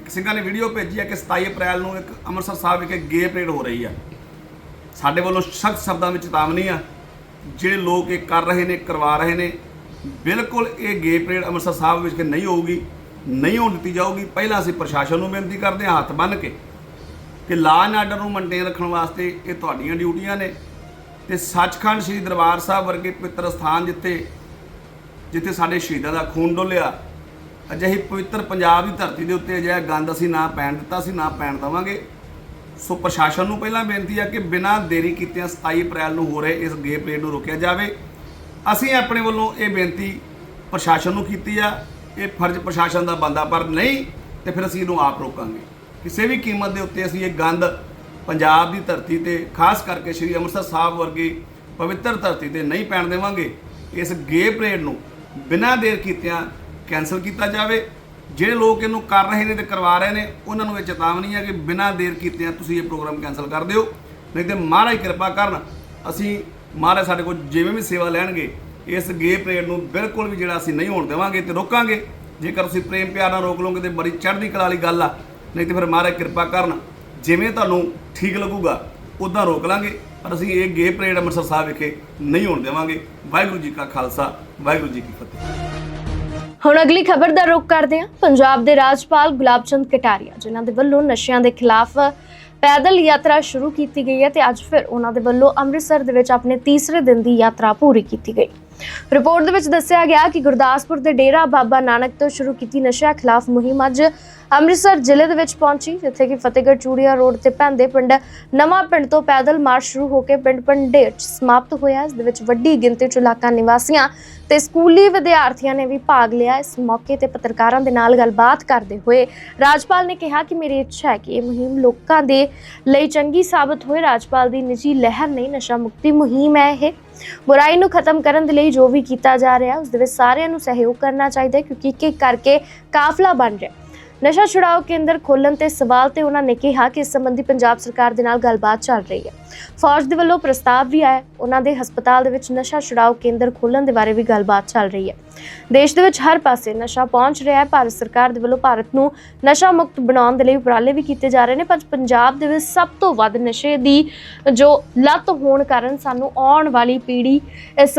ਇੱਕ ਸਿੰਘਾਂ ਨੇ ਵੀਡੀਓ ਭੇਜੀ ਹੈ ਕਿ 27 ਅਪ੍ਰੈਲ ਨੂੰ ਇੱਕ ਅੰਮ੍ਰਿਤਸਰ ਸਾਹਿਬ ਵਿਖੇ ਗੇ ਪਰੇਡ ਹੋ ਰਹੀ ਹੈ ਸਾਡੇ ਵੱਲੋਂ ਸਖਤ ਸ਼ਬਦਾਂ ਵਿੱਚ ਚੇਤਾਵਨੀ ਆ। ਜਿਹੜੇ ਲੋਕ ਇਹ ਕਰ ਰਹੇ ਨੇ, ਕਰਵਾ ਰਹੇ ਨੇ, ਬਿਲਕੁਲ ਇਹ ਗੇ ਪਰੇਡ ਅੰਮ੍ਰਿਤਸਰ ਸਾਹਿਬ ਵਿੱਚ ਨਹੀਂ ਹੋਊਗੀ, ਨਹੀਂ ਹੋਣ ਦਿੱਤੀ ਜਾਊਗੀ, ਪਹਿਲਾਂ ਅਸੀਂ ਪ੍ਰਸ਼ਾਸਨ ਨੂੰ ਬੇਨਤੀ ਕਰਦੇ ਹਾਂ, ਹੱਥ ਬੰਨ੍ਹ ਕੇ ਕਿ ਲਾਅ ਐਂਡ ਆਰਡਰ ਨੂੰ ਮੇਨਟੇਨ ਰੱਖਣ ਵਾਸਤੇ ਇਹ ਤੁਹਾਡੀਆਂ ਡਿਊਟੀਆਂ ਨੇ। ਤੇ ਸੱਚਖੰਡ ਸ੍ਰੀ ਦਰਬਾਰ ਸਾਹਿਬ ਵਰਗੇ ਪਵਿੱਤਰ ਸਥਾਨ ਜਿੱਥੇ ਜਿੱਥੇ ਸਾਡੇ ਸ਼ਹੀਦਾਂ ਦਾ ਖੂਨ ਡੋਲਿਆ, ਅਜਿਹੀ ਪਵਿੱਤਰ ਪੰਜਾਬ ਦੀ ਧਰਤੀ ਦੇ ਉੱਤੇ ਅਜਿਹਾ ਗੰਦ ਅਸੀਂ ਨਾ ਪੈਣ ਦਿੱਤਾ ਸੀ ਨਾ ਪੈਣ ਦੇਵਾਂਗੇ। ਸੋ ਪ੍ਰਸ਼ਾਸਨ ਨੂੰ ਪਹਿਲਾਂ ਬੇਨਤੀ ਆ ਕਿ ਬਿਨਾਂ ਦੇਰੀ ਕੀਤਿਆਂ 27 ਅਪ੍ਰੈਲ ਨੂੰ ਹੋ ਰਹੇ ਇਸ ਗੇ ਪਰੇਡ ਨੂੰ ਰੋਕਿਆ ਜਾਵੇ। ਅਸੀਂ ਆਪਣੇ ਵੱਲੋਂ ਇਹ ਬੇਨਤੀ ਪ੍ਰਸ਼ਾਸਨ ਨੂੰ ਕੀਤੀ ਆ, ਇਹ ਫਰਜ਼ ਪ੍ਰਸ਼ਾਸਨ ਦਾ ਬੰਦਾ ਪਰ ਨਹੀਂ, ਤੇ ਫਿਰ ਅਸੀਂ ਇਹਨੂੰ ਆਪ ਰੋਕਾਂਗੇ। ਕਿਸੇ ਵੀ ਕੀਮਤ ਦੇ ਉੱਤੇ ਅਸੀਂ ਇਹ ਗੰਦ ਪੰਜਾਬ ਦੀ ਧਰਤੀ ਤੇ, ਖਾਸ ਕਰਕੇ ਸ੍ਰੀ ਅੰਮ੍ਰਿਤਸਰ ਸਾਹਿਬ ਵਰਗੀ ਪਵਿੱਤਰ ਧਰਤੀ ਤੇ ਨਹੀਂ ਪੈਣ ਦੇਵਾਂਗੇ, ਇਸ ਗੇ ਪਰੇਡ ਨੂੰ ਬਿਨਾਂ ਦੇਰ ਕੀਤਿਆਂ ਕੈਨਸਲ ਕੀਤਾ ਜਾਵੇ। ਜਿਹੜੇ ਲੋਕ ਇਹਨੂੰ ਕਰ ਰਹੇ ਨੇ ਤੇ ਕਰਵਾ ਰਹੇ ਨੇ, ਉਹਨਾਂ ਨੂੰ ਇਹ ਚੇਤਾਵਨੀ ਹੈ ਕਿ ਬਿਨਾਂ ਦੇਰ ਕੀਤਿਆਂ ਤੁਸੀਂ ਇਹ ਪ੍ਰੋਗਰਾਮ ਕੈਨਸਲ ਕਰ ਦਿਓ। ਨਹੀਂ ਤੇ ਮਹਾਰਾਜ ਕਿਰਪਾ ਕਰਨ, ਅਸੀਂ ਮਹਾਰਾਜ ਸਾਡੇ ਕੋਲ ਜਿਵੇਂ ਵੀ ਸੇਵਾ ਲੈਣਗੇ, ਇਸ ਗੇ ਪਰੇਡ ਨੂੰ ਬਿਲਕੁਲ ਵੀ ਜਿਹੜਾ ਅਸੀਂ ਨਹੀਂ ਹੋਣ ਦੇਵਾਂਗੇ ਤੇ ਰੋਕਾਂਗੇ। ਜੇਕਰ ਤੁਸੀਂ ਪ੍ਰੇਮ ਪਿਆਰ ਨਾਲ ਰੋਕ ਲਓਗੇ ਤੇ ਬੜੀ ਚੜ੍ਹਦੀ ਕਲਾ ਵਾਲੀ ਗੱਲ ਆ, ਨਹੀਂ ਤੇ ਫਿਰ ਮਹਾਰਾਜ ਕਿਰਪਾ ਕਰਨ, ਜਿਵੇਂ ਤੁਹਾਨੂੰ ਠੀਕ ਲੱਗੂਗਾ ਉਦਾਂ ਰੋਕ ਲਾਂਗੇ। ਪਰ ਅਸੀਂ ਇਹ ਗੇ ਪਰੇਡ ਅੰਮ੍ਰਿਤਸਰ ਸਾਹਿਬ ਵਿਖੇ ਨਹੀਂ ਹੋਣ ਦੇਵਾਂਗੇ। ਵਾਹਿਗੁਰੂ ਜੀ ਕਾ ਖਾਲਸਾ, ਵਾਹਿਗੁਰੂ ਜੀ ਕੀ ਫਤਿਹ। ਹੁਣ ਅਗਲੀ ਖਬਰ ਦਾ ਰੁਖ ਕਰਦੇ ਹਾਂ। ਪੰਜਾਬ ਦੇ ਰਾਜਪਾਲ ਗੁਲਾਬ ਚੰਦ ਕਟਾਰੀਆ, ਜਿਨ੍ਹਾਂ ਦੇ ਵੱਲੋਂ ਨਸ਼ਿਆਂ ਦੇ ਖਿਲਾਫ ਪੈਦਲ ਯਾਤਰਾ ਸ਼ੁਰੂ ਕੀਤੀ ਗਈ ਹੈ ਤੇ ਅੱਜ ਫਿਰ ਉਹਨਾਂ ਦੇ ਵੱਲੋਂ ਅੰਮ੍ਰਿਤਸਰ ਦੇ ਵਿੱਚ ਆਪਣੇ ਤੀਸਰੇ ਦਿਨ ਦੀ ਯਾਤਰਾ ਪੂਰੀ ਕੀਤੀ ਗਈ। ਰਿਪੋਰਟ ਦੇ ਵਿੱਚ ਦੱਸਿਆ ਗਿਆ ਕਿ ਗੁਰਦਾਸਪੁਰ ਦੇ ਡੇਰਾ ਬਾਬਾ ਨਾਨਕ ਤੋਂ ਸ਼ੁਰੂ ਕੀਤੀ ਨਸ਼ਿਆਂ ਖਿਲਾਫ ਮੁਹਿੰਮ ਅੱਜ ਅੰਮ੍ਰਿਤਸਰ ਜ਼ਿਲ੍ਹੇ ਦੇ ਵਿੱਚ ਪਹੁੰਚੀ, ਜਿੱਥੇ ਕਿ ਫਤਿਹਗੜ੍ਹ ਚੂੜੀਆ ਰੋਡ ਤੇ ਪੈਂਦੇ ਪਿੰਡ ਨਵਾਂ ਪਿੰਡ ਤੋਂ ਪੈਦਲ ਮਾਰਚ ਸ਼ੁਰੂ ਹੋ ਕੇ ਪਿੰਡ ਪੰਡੇਰ 'ਚ ਸਮਾਪਤ ਹੋਇਆ। ਇਸ ਦੇ ਵਿੱਚ ਵੱਡੀ ਗਿਣਤੀ 'ਚ ਇਲਾਕਾ ਨਿਵਾਸੀਆਂ ਤੇ ਸਕੂਲੀ ਵਿਦਿਆਰਥੀਆਂ ਨੇ ਵੀ ਭਾਗ ਲਿਆ। ਇਸ ਮੌਕੇ ਤੇ ਪੱਤਰਕਾਰਾਂ ਦੇ ਨਾਲ ਗੱਲਬਾਤ ਕਰਦੇ ਹੋਏ ਰਾਜਪਾਲ ਨੇ ਕਿਹਾ ਕਿ ਮੇਰੀ ਇੱਛਾ ਹੈ ਕਿ ਇਹ ਮੁਹਿੰਮ ਲੋਕਾਂ ਦੇ ਲਈ ਚੰਗੀ ਸਾਬਤ ਹੋਏ। ਰਾਜਪਾਲ ਦੀ ਨਿੱਜੀ ਲਹਿਰ ਨਹੀਂ, ਨਸ਼ਾ ਮੁਕਤੀ ਮੁਹਿੰਮ ਹੈ ਇਹ। ਬੁਰਾਈ ਨੂੰ ਖਤਮ ਕਰਨ ਦੇ ਲਈ ਜੋ ਵੀ ਕੀਤਾ ਜਾ ਰਿਹਾ, ਉਸ ਦੇ ਵਿੱਚ ਸਾਰਿਆਂ ਨੂੰ ਸਹਿਯੋਗ ਕਰਨਾ ਚਾਹੀਦਾ ਕਿਉਂਕਿ ਇੱਕ ਇੱਕ ਕਰਕੇ ਕਾਫਲਾ ਬਣ ਰਿਹਾ ਨਸ਼ਾ ਛੁਡਾਓ ਕੇਂਦਰ ਖੋਲਣ ਤੇ ਸਵਾਲ ਤੇ ਉਹਨਾਂ ਨੇ ਕਿਹਾ ਕਿ ਇਸ ਸੰਬੰਧੀ ਪੰਜਾਬ ਸਰਕਾਰ ਦੇ ਨਾਲ ਗੱਲਬਾਤ ਚੱਲ ਰਹੀ ਹੈ। ਫੌਜ ਦੇ ਵੱਲੋਂ ਪ੍ਰਸਤਾਵ ਵੀ ਆਇਆ ਉਹਨਾਂ ਦੇ ਹਸਪਤਾਲ ਦੇ ਵਿੱਚ ਨਸ਼ਾ ਛੁਡਾਓ ਕੇਂਦਰ ਖੋਲਣ ਦੇ ਬਾਰੇ ਵੀ ਗੱਲਬਾਤ ਚੱਲ ਰਹੀ ਹੈ। ਦੇਸ਼ ਦੇ ਵਿੱਚ ਹਰ ਪਾਸੇ ਨਸ਼ਾ ਪਹੁੰਚ ਰਿਹਾ ਹੈ। ਭਾਰਤ ਸਰਕਾਰ ਦੇ ਵੱਲੋਂ ਭਾਰਤ ਨੂੰ ਨਸ਼ਾ ਮੁਕਤ ਬਣਾਉਣ ਦੇ ਲਈ ਉਪਰਾਲੇ ਵੀ ਕੀਤੇ ਜਾ ਰਹੇ ਨੇ। ਪਰ ਪੰਜਾਬ ਦੇ ਵਿੱਚ ਸਭ ਤੋਂ ਵੱਧ ਨਸ਼ੇ ਦੀ ਜੋ ਲੱਤ ਹੋਣ ਕਾਰਨ ਸਾਨੂੰ ਆਉਣ ਵਾਲੀ ਪੀੜ੍ਹੀ ਇਸ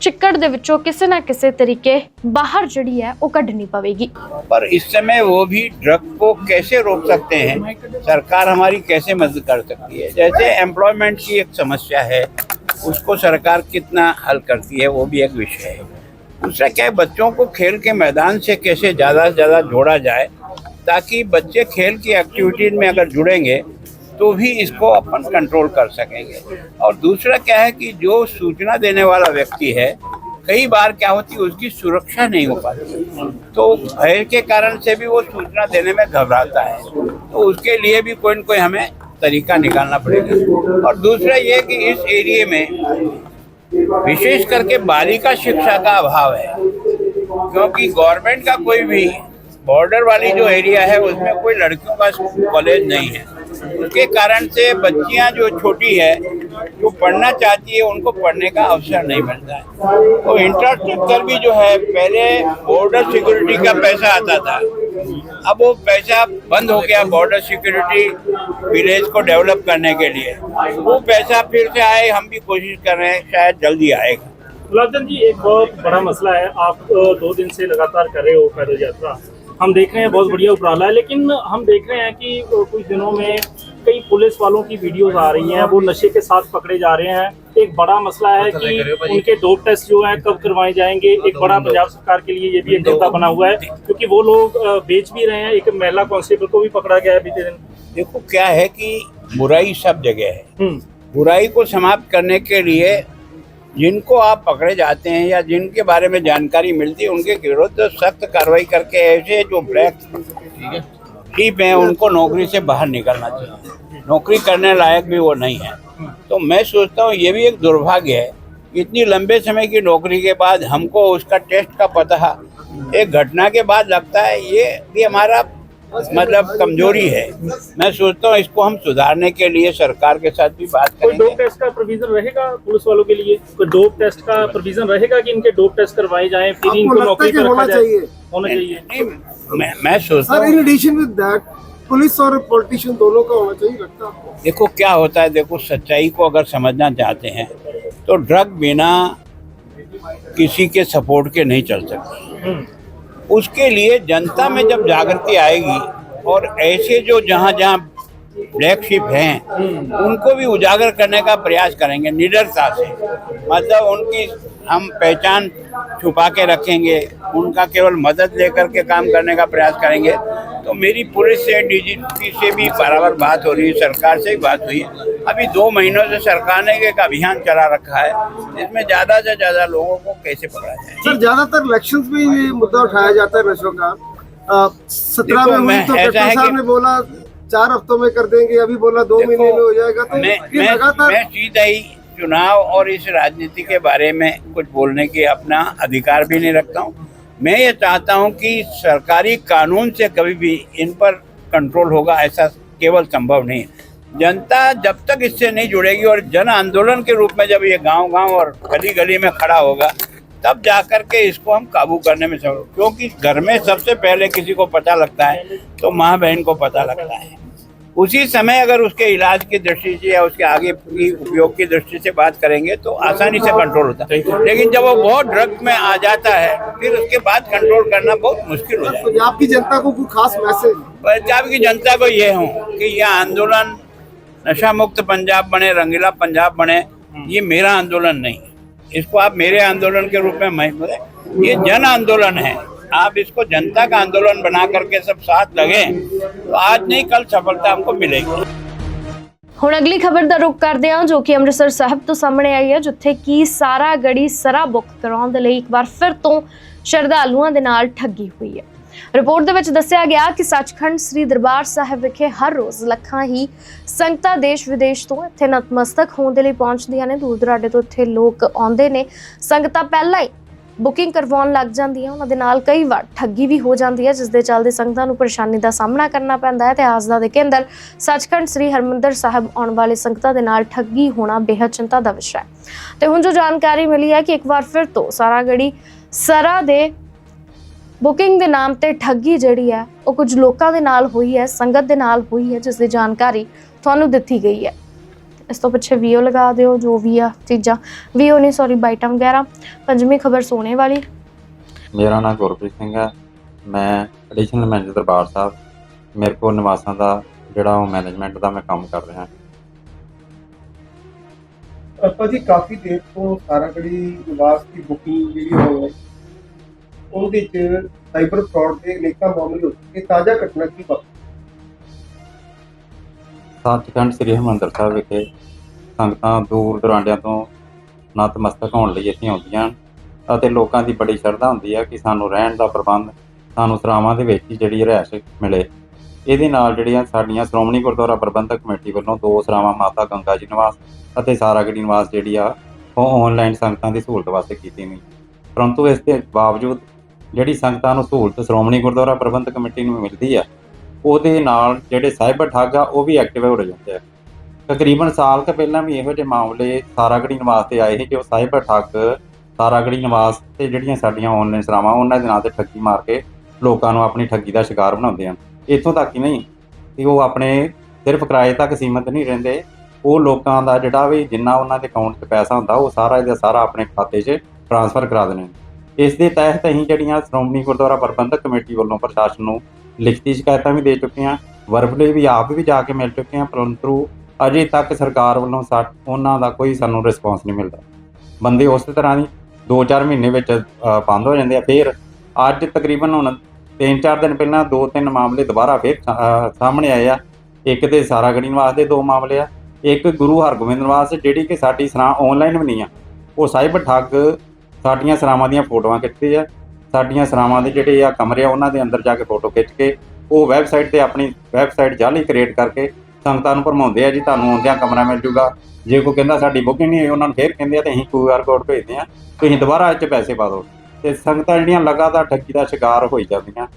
ਚਿੱਕੜ ਦੇ ਵਿੱਚੋਂ ਕਿਸੇ ਨਾ ਕਿਸੇ ਤਰੀਕੇ ਬਾਹਰ ਜਿਹੜੀ ਹੈ ਉਹ ਕੱਢਣੀ ਪਵੇਗੀ पर इस समय वो भी ड्रग को कैसे रोक सकते हैं सरकार हमारी कैसे मदद कर सकती है जैसे एम्प्लॉयमेंट की एक समस्या है उसको सरकार कितना हल करती है वो भी एक विषय है दूसरा क्या है बच्चों को खेल के मैदान से कैसे ज़्यादा से ज़्यादा जोड़ा जाए ताकि बच्चे खेल की एक्टिविटीज में अगर जुड़ेंगे तो भी इसको अपन कंट्रोल कर सकेंगे। और दूसरा क्या है कि जो सूचना देने वाला व्यक्ति है, कई बार क्या होती है, उसकी सुरक्षा नहीं हो पाती। तो भय के कारण से भी वो सूचना देने में घबराता है। तो उसके लिए भी कोई ना कोई हमें तरीका निकालना पड़ेगा। और दूसरा ये कि इस एरिए में विशेष करके बालिका शिक्षा का अभाव है। क्योंकि गवर्नमेंट का कोई भी बॉर्डर वाली जो एरिया है, उसमें कोई लड़कियों का कॉलेज नहीं है। उसके कारण से बच्चियाँ जो छोटी है जो पढ़ना चाहती है, उनको पढ़ने का अवसर नहीं मिलता है। तो इंफ्रास्ट्रक्चर भी जो है, पहले बॉर्डर सिक्योरिटी का पैसा आता था। अब वो पैसा बंद हो गया बॉर्डर सिक्योरिटी विलेज को डेवलप करने के लिए। वो पैसा फिर से आए, हम भी कोशिश कर रहे हैं, शायद जल्दी आएगा। गुलाबचंद जी, एक बहुत बड़ा मसला है। आप दो दिन से लगातार कर रहे हो पैदल यात्रा। हम देख रहे हैं बहुत बढ़िया उपराला है लेकिन हम देख रहे हैं कि कुछ दिनों में कई पुलिस वालों की वीडियोस आ रही हैं वो नशे के साथ पकड़े जा रहे हैं। एक बड़ा मसला है कि उनके डोप टेस्ट जो है कब करवाए जाएँगे एक बड़ा पंजाब सरकार के लिए ये भी एक मुद्दा बना हुआ है क्योंकि वो लोग बेच भी रहे हैं एक महिला कांस्टेबल को भी पकड़ा गया है बीते दिन। देखो क्या है कि बुराई सब जगह है। हम्म। बुराई को समाप्त करने के लिए जिनको आप पकड़े जाते हैं या जिनके बारे में जानकारी मिलती है, उनके विरुद्ध तो सख्त कार्रवाई करके ऐसे जो ब्लैक शीप हैं, उनको नौकरी से बाहर निकलना चाहिए। नौकरी करने लायक भी वो नहीं है। तो मैं सोचता हूँ, ये भी एक दुर्भाग्य है इतनी लंबे समय की नौकरी के बाद हमको उसका टेस्ट का पता एक घटना के बाद लगता है, ये भी हमारा मतलब कमज़ोरी है। मैं सोचता हूँ इसको हम सुधारने के लिए सरकार के साथ भी बात कोई डोप टेस्ट का प्रोविज़न रहेगा पुलिस वालों के लिए? कोई डोप टेस्ट का प्रोविज़न रहेगा कि इनके डोप टेस्ट करवाए जाएँ फिर इनको नौकरी पर रखा होना जाए? चाहिए? होना चाहिए। मैं मैं सोचता इन हूँ। एडिशन विद दैट पुलिस और पॉलिटिशियन दोनों का होना चाहिए लगता है आपको? देखो क्या होता है देखो सच्चाई को अगर समझना चाहते हैं तो ड्रग बिना किसी के सपोर्ट के नहीं चल सकती। उसके लिए जनता में जब जागृति आएगी और ऐसे जो जहाँ जहाँ ब्लैक शिप हैं उनको भी उजागर करने का प्रयास करेंगे निडरता से। मतलब उनकी हम पहचान छुपा के रखेंगे उनका केवल मदद लेकर के काम करने का प्रयास करेंगे। तो मेरी पुलिस से डीजीपी से भी बराबर बात हो रही है सरकार से भी बात हुई है। अभी दो महीनों से सरकार ने एक अभियान चला रखा है जिसमें ज़्यादा से ज़्यादा लोगों को कैसे पकड़ा जाए? सर ज़्यादातर इलेक्शन में ये मुद्दा उठाया जाता है नशों का। सत्रह में तो ऐसा है कि- ने बोला चार हफ्तों में कर देंगे अभी बोला दो महीने में हो जाएगा तो मैं मैं लगातार मैं सीधा ही चुनाव और इस राजनीति के बारे में कुछ बोलने के अपना अधिकार भी नहीं रखता हूँ। मैं ये चाहता हूँ कि सरकारी कानून से कभी भी इन पर कंट्रोल होगा ऐसा केवल संभव नहीं जनता जब तक इससे नहीं जुड़ेगी और जन आंदोलन के रूप में जब ये गाँव गाँव और गली गली में खड़ा होगा तब जा कर के इसको हम काबू करने में सफल क्योंकि घर में सबसे पहले किसी को पता लगता है तो माँ बहन को पता लगता है। उसी समय अगर उसके इलाज की दृष्टि से या उसके आगे की उपयोग की दृष्टि से बात करेंगे तो आसानी से कंट्रोल होता है। लेकिन जब वो बहुत ड्रग में आ जाता है फिर उसके बाद कंट्रोल करना बहुत मुश्किल हो जाता है। पंजाब की जनता को कोई खास मैसेज पंजाब की जनता को ये हूँ कि यह आंदोलन नशा मुक्त पंजाब बने रंगीला पंजाब बने ये मेरा आंदोलन नहीं है। इसको आप मेरे आंदोलन के रूप में मत बोले ये जन आंदोलन है आप इसको जनता का आंदोलन बना करके सब साथ लगे तो आज नहीं कल सफलता हमको मिलेगी ਹੁਣ ਅਗਲੀ ਖਬਰ ਦਾ ਰੁਖ ਕਰਦੇ ਹਾਂ ਜੋ ਕਿ ਅੰਮ੍ਰਿਤਸਰ ਸਾਹਿਬ ਤੋਂ ਸਾਹਮਣੇ ਆਈ ਹੈ ਜਿੱਥੇ ਕੀ ਸਾਰਾ ਗੜੀ ਸਰਾ ਬੁੱਕ ਕਰਾਉਣ ਦੇ ਲਈ ਇੱਕ ਵਾਰ ਫਿਰ ਤੋਂ ਸ਼ਰਧਾਲੂਆਂ ਦੇ ਨਾਲ ਠੱਗੀ ਹੋਈ ਹੈ ਰਿਪੋਰਟ ਦੇ ਵਿੱਚ ਦੱਸਿਆ ਗਿਆ ਕਿ ਸੱਚਖੰਡ ਸ੍ਰੀ ਦਰਬਾਰ ਸਾਹਿਬ ਵਿਖੇ ਹਰ ਰੋਜ਼ ਲੱਖਾਂ ਹੀ ਸੰਗਤਾਂ ਦੇਸ਼ ਵਿਦੇਸ਼ ਤੋਂ ਇੱਥੇ ਨਤਮਸਤਕ ਹੋਣ ਦੇ ਲਈ ਪਹੁੰਚਦੀਆਂ ਨੇ। ਦੂਰ ਦਰਾਡੇ ਤੋਂ ਇੱਥੇ ਲੋਕ ਆਉਂਦੇ ਨੇ। ਸੰਗਤਾਂ ਪਹਿਲਾਂ ਹੀ ਬੁਕਿੰਗ ਕਰਵਾਉਣ ਲੱਗ ਜਾਂਦੀਆਂ। ਉਹਨਾਂ ਦੇ ਨਾਲ ਕਈ ਵਾਰ ਠੱਗੀ ਵੀ ਹੋ ਜਾਂਦੀ ਹੈ, ਜਿਸ ਦੇ ਚੱਲਦੇ ਸੰਗਤਾਂ ਨੂੰ ਪਰੇਸ਼ਾਨੀ ਦਾ ਸਾਹਮਣਾ ਕਰਨਾ ਪੈਂਦਾ ਹੈ। ਤੇ ਆਸਦਾ ਦੇ ਕੇਂਦਰ ਸੱਚਖੰਡ ਸ੍ਰੀ ਹਰਮੰਦਰ ਸਾਹਿਬ ਆਉਣ ਵਾਲੇ ਸੰਗਤਾਂ ਦੇ ਨਾਲ ਠੱਗੀ ਹੋਣਾ ਬੇहद ਚਿੰਤਾ ਦਾ ਵਿਸ਼ਾ ਹੈ। ਤੇ ਹੁਣ ਜੋ ਜਾਣਕਾਰੀ ਮਿਲੀ ਹੈ ਕਿ ਇੱਕ ਵਾਰ ਫਿਰ ਤੋਂ ਸਾਰਾਗੜੀ ਸਰਾ ਦੇ ਬੁਕਿੰਗ ਦੇ ਨਾਮ ਤੇ ਠੱਗੀ ਜਿਹੜੀ ਹੈ ਉਹ ਕੁਝ ਲੋਕਾਂ ਦੇ ਨਾਲ ਹੋਈ ਹੈ ਸੰਗਤ ਦੇ ਨਾਲ ਹੋਈ ਹੈ ਜਿਸ ਦੀ ਜਾਣਕਾਰੀ ਤੁਹਾਨੂੰ ਦਿੱਤੀ ਗਈ ਹੈ। ਇਸ ਤੋਂ ਪਿੱਛੇ ਵੀਓ ਲਗਾ ਦਿਓ ਜੋ ਵੀ ਆ ਚੀਜ਼ਾਂ। ਵੀਓ ਨਹੀਂ ਸੌਰੀ ਬਾਈਟਾਂ ਵਗੈਰਾ ਪੰਜਵੀਂ ਖਬਰ ਸੋਨੇ ਵਾਲੀ। ਮੇਰਾ ਨਾਮ ਗੁਰਪ੍ਰੀਤ ਸਿੰਘ ਹੈ। ਮੈਂ ਐਡੀਸ਼ਨਲ ਮੈਨੇਜਰ ਦਰਬਾਰ ਸਾਹਿਬ। ਮੇਰੇ ਕੋਲ ਨਿਵਾਸਾਂ ਦਾ ਜਿਹੜਾ ਉਹ ਮੈਨੇਜਮੈਂਟ ਦਾ ਮੈਂ ਕੰਮ ਕਰ ਰਿਹਾ। ਆਪਾਂ ਜੀ ਕਾਫੀ ਦੇਰ ਤੋਂ ਸਾਰਾਗੜੀ ਨਿਵਾਸ ਦੀ ਬੁਕਿੰਗ ਜਿਹੜੀ ਹੋ ਰਹੀ ਉਹਦੇ ਚ ਸਾਈਬਰ ਫਰਾਡ ਦੇ ਅਨੇਕਾਂ ਮਾਮਲੇ ਹੋ ਚੁੱਕੇ, ਤਾਜ਼ਾ ਘਟਨਾ ਕੀ ਵਾਪਰੀ? ਸੱਚਖੰਡ ਸ੍ਰੀ ਹਰਿਮੰਦਰ ਸਾਹਿਬ ਵਿਖੇ ਸੰਗਤਾਂ ਦੂਰ ਦਰਾਂਡਿਆਂ ਤੋਂ ਨਤਮਸਤਕ ਹੋਣ ਲਈ ਇੱਥੇ ਆਉਂਦੀਆਂ ਹਨ ਅਤੇ ਲੋਕਾਂ ਦੀ ਬੜੀ ਸ਼ਰਧਾ ਹੁੰਦੀ ਹੈ ਕਿ ਸਾਨੂੰ ਰਹਿਣ ਦਾ ਪ੍ਰਬੰਧ, ਸਾਨੂੰ ਸਰਾਵਾਂ ਦੇ ਵਿੱਚ ਹੀ ਜਿਹੜੀ ਰਿਹਾਇਸ਼ ਮਿਲੇ। ਇਹਦੇ ਨਾਲ ਜਿਹੜੀਆਂ ਸਾਡੀਆਂ ਸ਼੍ਰੋਮਣੀ ਗੁਰਦੁਆਰਾ ਪ੍ਰਬੰਧਕ ਕਮੇਟੀ ਵੱਲੋਂ ਦੋ ਸਰਾਵਾਂ, ਮਾਤਾ ਗੰਗਾ ਜੀ ਨਿਵਾਸ ਅਤੇ ਸਾਰਾਗੜੀ ਨਿਵਾਸ ਜਿਹੜੀ ਆ, ਉਹ ਆਨਲਾਈਨ ਸੰਗਤਾਂ ਦੀ ਸਹੂਲਤ ਵਾਸਤੇ ਕੀਤੀ ਨਹੀਂ ਪਰੰਤੂ ਇਸ ਦੇ ਬਾਵਜੂਦ ਜਿਹੜੀ ਸੰਗਤਾਂ ਨੂੰ ਸਹੂਲਤ ਸ਼੍ਰੋਮਣੀ ਗੁਰਦੁਆਰਾ ਪ੍ਰਬੰਧਕ ਕਮੇਟੀ ਨੂੰ ਮਿਲਦੀ ਆ, ਉਹਦੇ ਨਾਲ ਜਿਹੜੇ ਸਾਈਬਰ ਠੱਗ ਆ, ਉਹ ਵੀ ਐਕਟਿਵ ਹੋ ਜਾਂਦੇ ਆ। ਤਕਰੀਬਨ ਸਾਲ ਕੁ ਪਹਿਲਾਂ ਵੀ ਇਹੋ ਜਿਹੇ ਮਾਮਲੇ ਸਾਰਾਗੜੀ ਨਿਵਾਸ ਤੇ ਆਏ ਸੀ ਕਿ ਉਹ ਸਾਈਬਰ ਠੱਗ ਸਾਰਾਗੜੀ ਨਿਵਾਸ ਤੇ ਜਿਹੜੀਆਂ ਸਾਡੀਆਂ ਆਨਲਾਈਨ ਸਰਾਵਾਂ, ਉਹਨਾਂ ਦੇ ਨਾਂ ਤੇ ਠੱਗੀ ਮਾਰ ਕੇ ਲੋਕਾਂ ਨੂੰ ਆਪਣੀ ਠੱਗੀ ਦਾ ਸ਼ਿਕਾਰ ਬਣਾਉਂਦੇ ਹਨ ਇੱਥੋਂ ਤੱਕ ਹੀ ਨਹੀਂ ਕਿ ਉਹ ਆਪਣੇ ਸਿਰਫ ਕਿਰਾਏ ਤੱਕ ਸੀਮਤ ਨਹੀਂ ਰਹਿੰਦੇ, ਉਹ ਲੋਕਾਂ ਦਾ ਜਿਹੜਾ ਵੀ ਜਿੰਨਾ ਉਹਨਾਂ ਦੇ ਅਕਾਊਂਟ 'ਚ ਪੈਸਾ ਹੁੰਦਾ, ਉਹ ਸਾਰਾ ਇਹਦਾ ਸਾਰਾ ਆਪਣੇ ਖਾਤੇ 'ਚ ਟ੍ਰਾਂਸਫਰ ਕਰਾ ਦਿੰਦੇ ਨੇ ਇਸ ਦੇ ਤਹਿਤ ਅਸੀਂ ਜਿਹੜੀਆਂ ਸ਼੍ਰੋਮਣੀ ਗੁਰਦੁਆਰਾ ਪ੍ਰਬੰਧਕ ਕਮੇਟੀ ਵੱਲੋਂ ਪ੍ਰਸ਼ਾਸਨ ਨੂੰ ਲਿਖਤੀ ਸ਼ਿਕਾਇਤਾਂ ਵੀ ਦੇ ਚੁੱਕੇ ਹਾਂ ਵਰਬਲੀ ਵੀ ਆਪ ਵੀ ਜਾ ਕੇ ਮਿਲ ਚੁੱਕੇ ਹਾਂ, ਪਰੰਤੂ ਅਜੇ ਤੱਕ ਸਰਕਾਰ ਵੱਲੋਂ ਸਾ, ਉਹਨਾਂ ਦਾ ਕੋਈ ਸਾਨੂੰ ਰਿਸਪੌਂਸ ਨਹੀਂ ਮਿਲਦਾ। ਬੰਦੇ ਉਸ ਤਰ੍ਹਾਂ ਦੀ 2-4 ਮਹੀਨੇ ਵਿੱਚ ਬੰਦ ਹੋ ਜਾਂਦੇ ਆ, ਫਿਰ ਅੱਜ ਤਕਰੀਬਨ ਹੁਣ 3-4 ਦਿਨ ਪਹਿਲਾਂ ਦੋ ਤਿੰਨ ਮਾਮਲੇ ਦੁਬਾਰਾ ਫਿਰ ਸਾਹਮਣੇ ਆਏ ਆ। ਇੱਕ ਤੇ ਸਾਰਾਗੜੀ ਨਿਵਾਸ ਦੇ ਦੋ ਮਾਮਲੇ ਆ, ਇੱਕ ਗੁਰੂ ਹਰਗੋਬਿੰਦ ਨਿਵਾਸ, ਜਿਹੜੀ ਕਿ ਸਾਡੀ ਸਰਾਂ ਆਨਲਾਈਨ ਵੀ ਨਹੀਂ ਆ, ਉਹ ਸਾਈਬਰ ਠੱਗ ਸਾਡੀਆਂ ਸਰਾਵਾਂ ਦੀਆਂ ਫੋਟੋਆਂ ਖਿੱਚਦੇ ਆ। ਸਾਡੀਆਂ ਸਰਾਵਾਂ ਦੇ ਜਿਹੜੇ ਆ ਕਮਰੇ ਆ, ਉਹਨਾਂ ਦੇ ਅੰਦਰ ਜਾ ਕੇ ਫੋਟੋ ਖਿੱਚ ਕੇ ਉਹ ਵੈਬਸਾਈਟ ਤੇ ਆਪਣੀ ਵੈਬਸਾਈਟ ਜਾਲੀ ਕ੍ਰੀਏਟ ਕਰਕੇ ਸੰਗਤਾਂ ਨੂੰ ਭਰਮਾਉਂਦੇ ਆ ਜੀ, ਤੁਹਾਨੂੰ ਆਉਂਦਿਆਂ ਕਮਰਾ ਮਿਲ ਜੂਗਾ। ਜੇ ਕੋਈ ਕਹਿੰਦਾ ਸਾਡੀ ਬੁਕਿੰਗ ਨਹੀਂ ਹੋਈ, ਉਹਨਾਂ ਨੂੰ ਫੇਰ ਕਹਿੰਦੇ ਆ, ਤੇ ਅਸੀਂ QR ਕੋਡ ਭੇਜਦੇ ਆ ਤੁਸੀਂ ਦੁਬਾਰਾ ਇਹ ਪੈਸੇ ਪਾ ਦਿਓ। ਤੇ ਸੰਗਤਾਂ ਜਿਹੜੀਆਂ ਲਗਾਤਾਰ ਠੱਗੀ ਦਾ ਸ਼ਿਕਾਰ ਹੋਈ ਜਾਂਦੀਆਂ।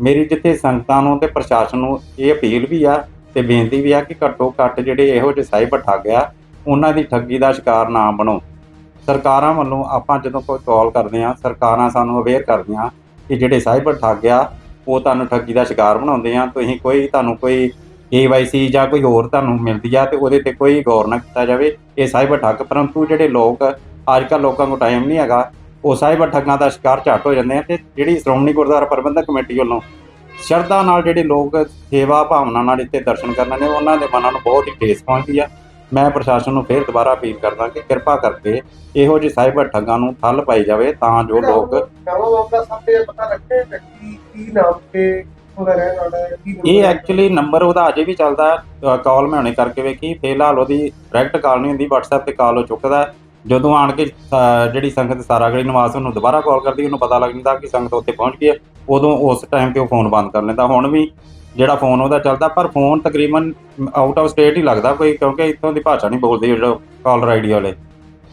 ਮੇਰੀ ਜਿੱਥੇ ਸੰਗਤਾਂ ਨੂੰ ਤੇ ਪ੍ਰਸ਼ਾਸਨ ਨੂੰ ਇਹ ਅਪੀਲ ਵੀ ਆ ਤੇ ਬੇਨਤੀ ਵੀ ਆ ਕਿ ਘੱਟੋ ਘੱਟ ਜਿਹੜੇ ਇਹੋ ਜਿਹੇ ਸਾਈਬਰ ਠੱਗ ਆ, ਉਹਨਾਂ ਦੀ ਠੱਗੀ ਦਾ ਸ਼ਿਕਾਰ ਨਾ ਬਣੋ। ਸਰਕਾਰਾਂ ਵੱਲੋਂ ਆਪਾਂ ਜਦੋਂ ਕੋਈ ਕਾਲ ਕਰਦੇ ਆ ਸਰਕਾਰਾਂ ਸਾਨੂੰ ਅਵੇਅਰ ਕਰਦੀਆਂ ਕਿ ਜਿਹੜੇ ਸਾਈਬਰ ਠੱਗ ਆ, ਉਹ ਤੁਹਾਨੂੰ ਠੱਗੀ ਦਾ ਸ਼ਿਕਾਰ ਬਣਾਉਂਦੇ ਆ। ਤੁਸੀਂ ਕੋਈ ਤੁਹਾਨੂੰ ਕੋਈ KYC ਜਾਂ ਕੋਈ ਹੋਰ ਤੁਹਾਨੂੰ ਮਿਲਦੀ ਆ ਤੇ ਉਹਦੇ ਤੇ ਕੋਈ ਗੌਰ ਨਾ ਕੀਤਾ ਜਾਵੇ। ਇਹ ਸਾਈਬਰ ਠੱਗ, ਪਰੰਤੂ ਜਿਹੜੇ ਲੋਕ ਅੱਜ ਕੱਲ੍ਹ ਲੋਕਾਂ ਕੋਲ ਟਾਈਮ ਨਹੀਂ ਹੈਗਾ, ਉਹ ਸਾਈਬਰ ਠੱਗਾਂ ਦਾ ਸ਼ਿਕਾਰ ਝੱਟ ਹੋ ਜਾਂਦੇ ਆ ਤੇ ਜਿਹੜੀ ਸ਼੍ਰੋਮਣੀ ਗੁਰਦੁਆਰਾ ਪ੍ਰਬੰਧਕ ਕਮੇਟੀ ਵੱਲੋਂ ਸ਼ਰਧਾ ਨਾਲ ਜਿਹੜੇ ਲੋਕ ਸੇਵਾ ਭਾਵਨਾ ਨਾਲ ਇੱਥੇ ਦਰਸ਼ਨ ਕਰਨ ਨੇ ਉਹਨਾਂ ਦੇ ਮਨਾਂ ਨੂੰ ਬਹੁਤ ਹੀ ਠੇਸ ਪਹੁੰਚਦੀ ਆ। ਮੈਂ ਪ੍ਰਸ਼ਾਸਨ ਨੂੰ ਫੇਰ ਦੁਬਾਰਾ ਅਪੀਲ ਕਰਦਾ ਕਿ ਕਿਰਪਾ ਕਰਕੇ ਇਹੋ ਜਿਹੇ ਸਾਈਬਰ ਠੱਗਾਂ ਨੂੰ ਠੱਲ ਪਾਈ ਜਾਵੇ ਤਾਂ ਜੋ ਲੋਕ ਇਹ ਐਕਚੁਅਲੀ ਨੰਬਰ ਉਹਦਾ ਅਜੇ ਵੀ ਚੱਲਦਾ ਕਾਲ ਮੈਂ ਹੁਣੇ ਕਰਕੇ ਵੇਖੀ ਫਿਲਹਾਲ ਉਹਦੀ ਡਾਇਰੈਕਟ ਕਾਲ ਨਹੀਂ ਹੁੰਦੀ WhatsApp ਤੇ ਕਾਲ ਉਹ ਚੁੱਕਦਾ। ਜਦੋਂ ਆਣ ਕੇ ਜਿਹੜੀ ਸੰਗਤ ਸਾਰਾਗੜੀ ਨਿਵਾਸ ਉਹਨੂੰ ਦੁਬਾਰਾ ਕਾਲ ਕਰਦੀ ਉਹਨੂੰ ਪਤਾ ਲੱਗ ਜਾਂਦਾ ਕਿ ਸੰਗਤ ਉੱਥੇ ਪਹੁੰਚ ਗਈ ਹੈ। ਉਦੋਂ ਉਸ ਟਾਈਮ ਤੇ ਉਹ ਫੋਨ ਬੰਦ ਕਰ ਲੈਂਦਾ। ਹੁਣ ਵੀ ਜਿਹੜਾ ਫੋਨ ਉਹਦਾ ਚੱਲਦਾ ਪਰ ਫੋਨ ਤਕਰੀਬਨ ਆਊਟ ਆਫ ਸਟੇਟ ਹੀ ਲੱਗਦਾ ਕੋਈ ਕਿਉਂਕਿ ਇੱਥੋਂ ਦੀ ਭਾਸ਼ਾ ਨਹੀਂ ਬੋਲਦੇ ਜਿਹੜਾ ਕਾਲਰ ਆਈਡੀ ਵਾਲੇ।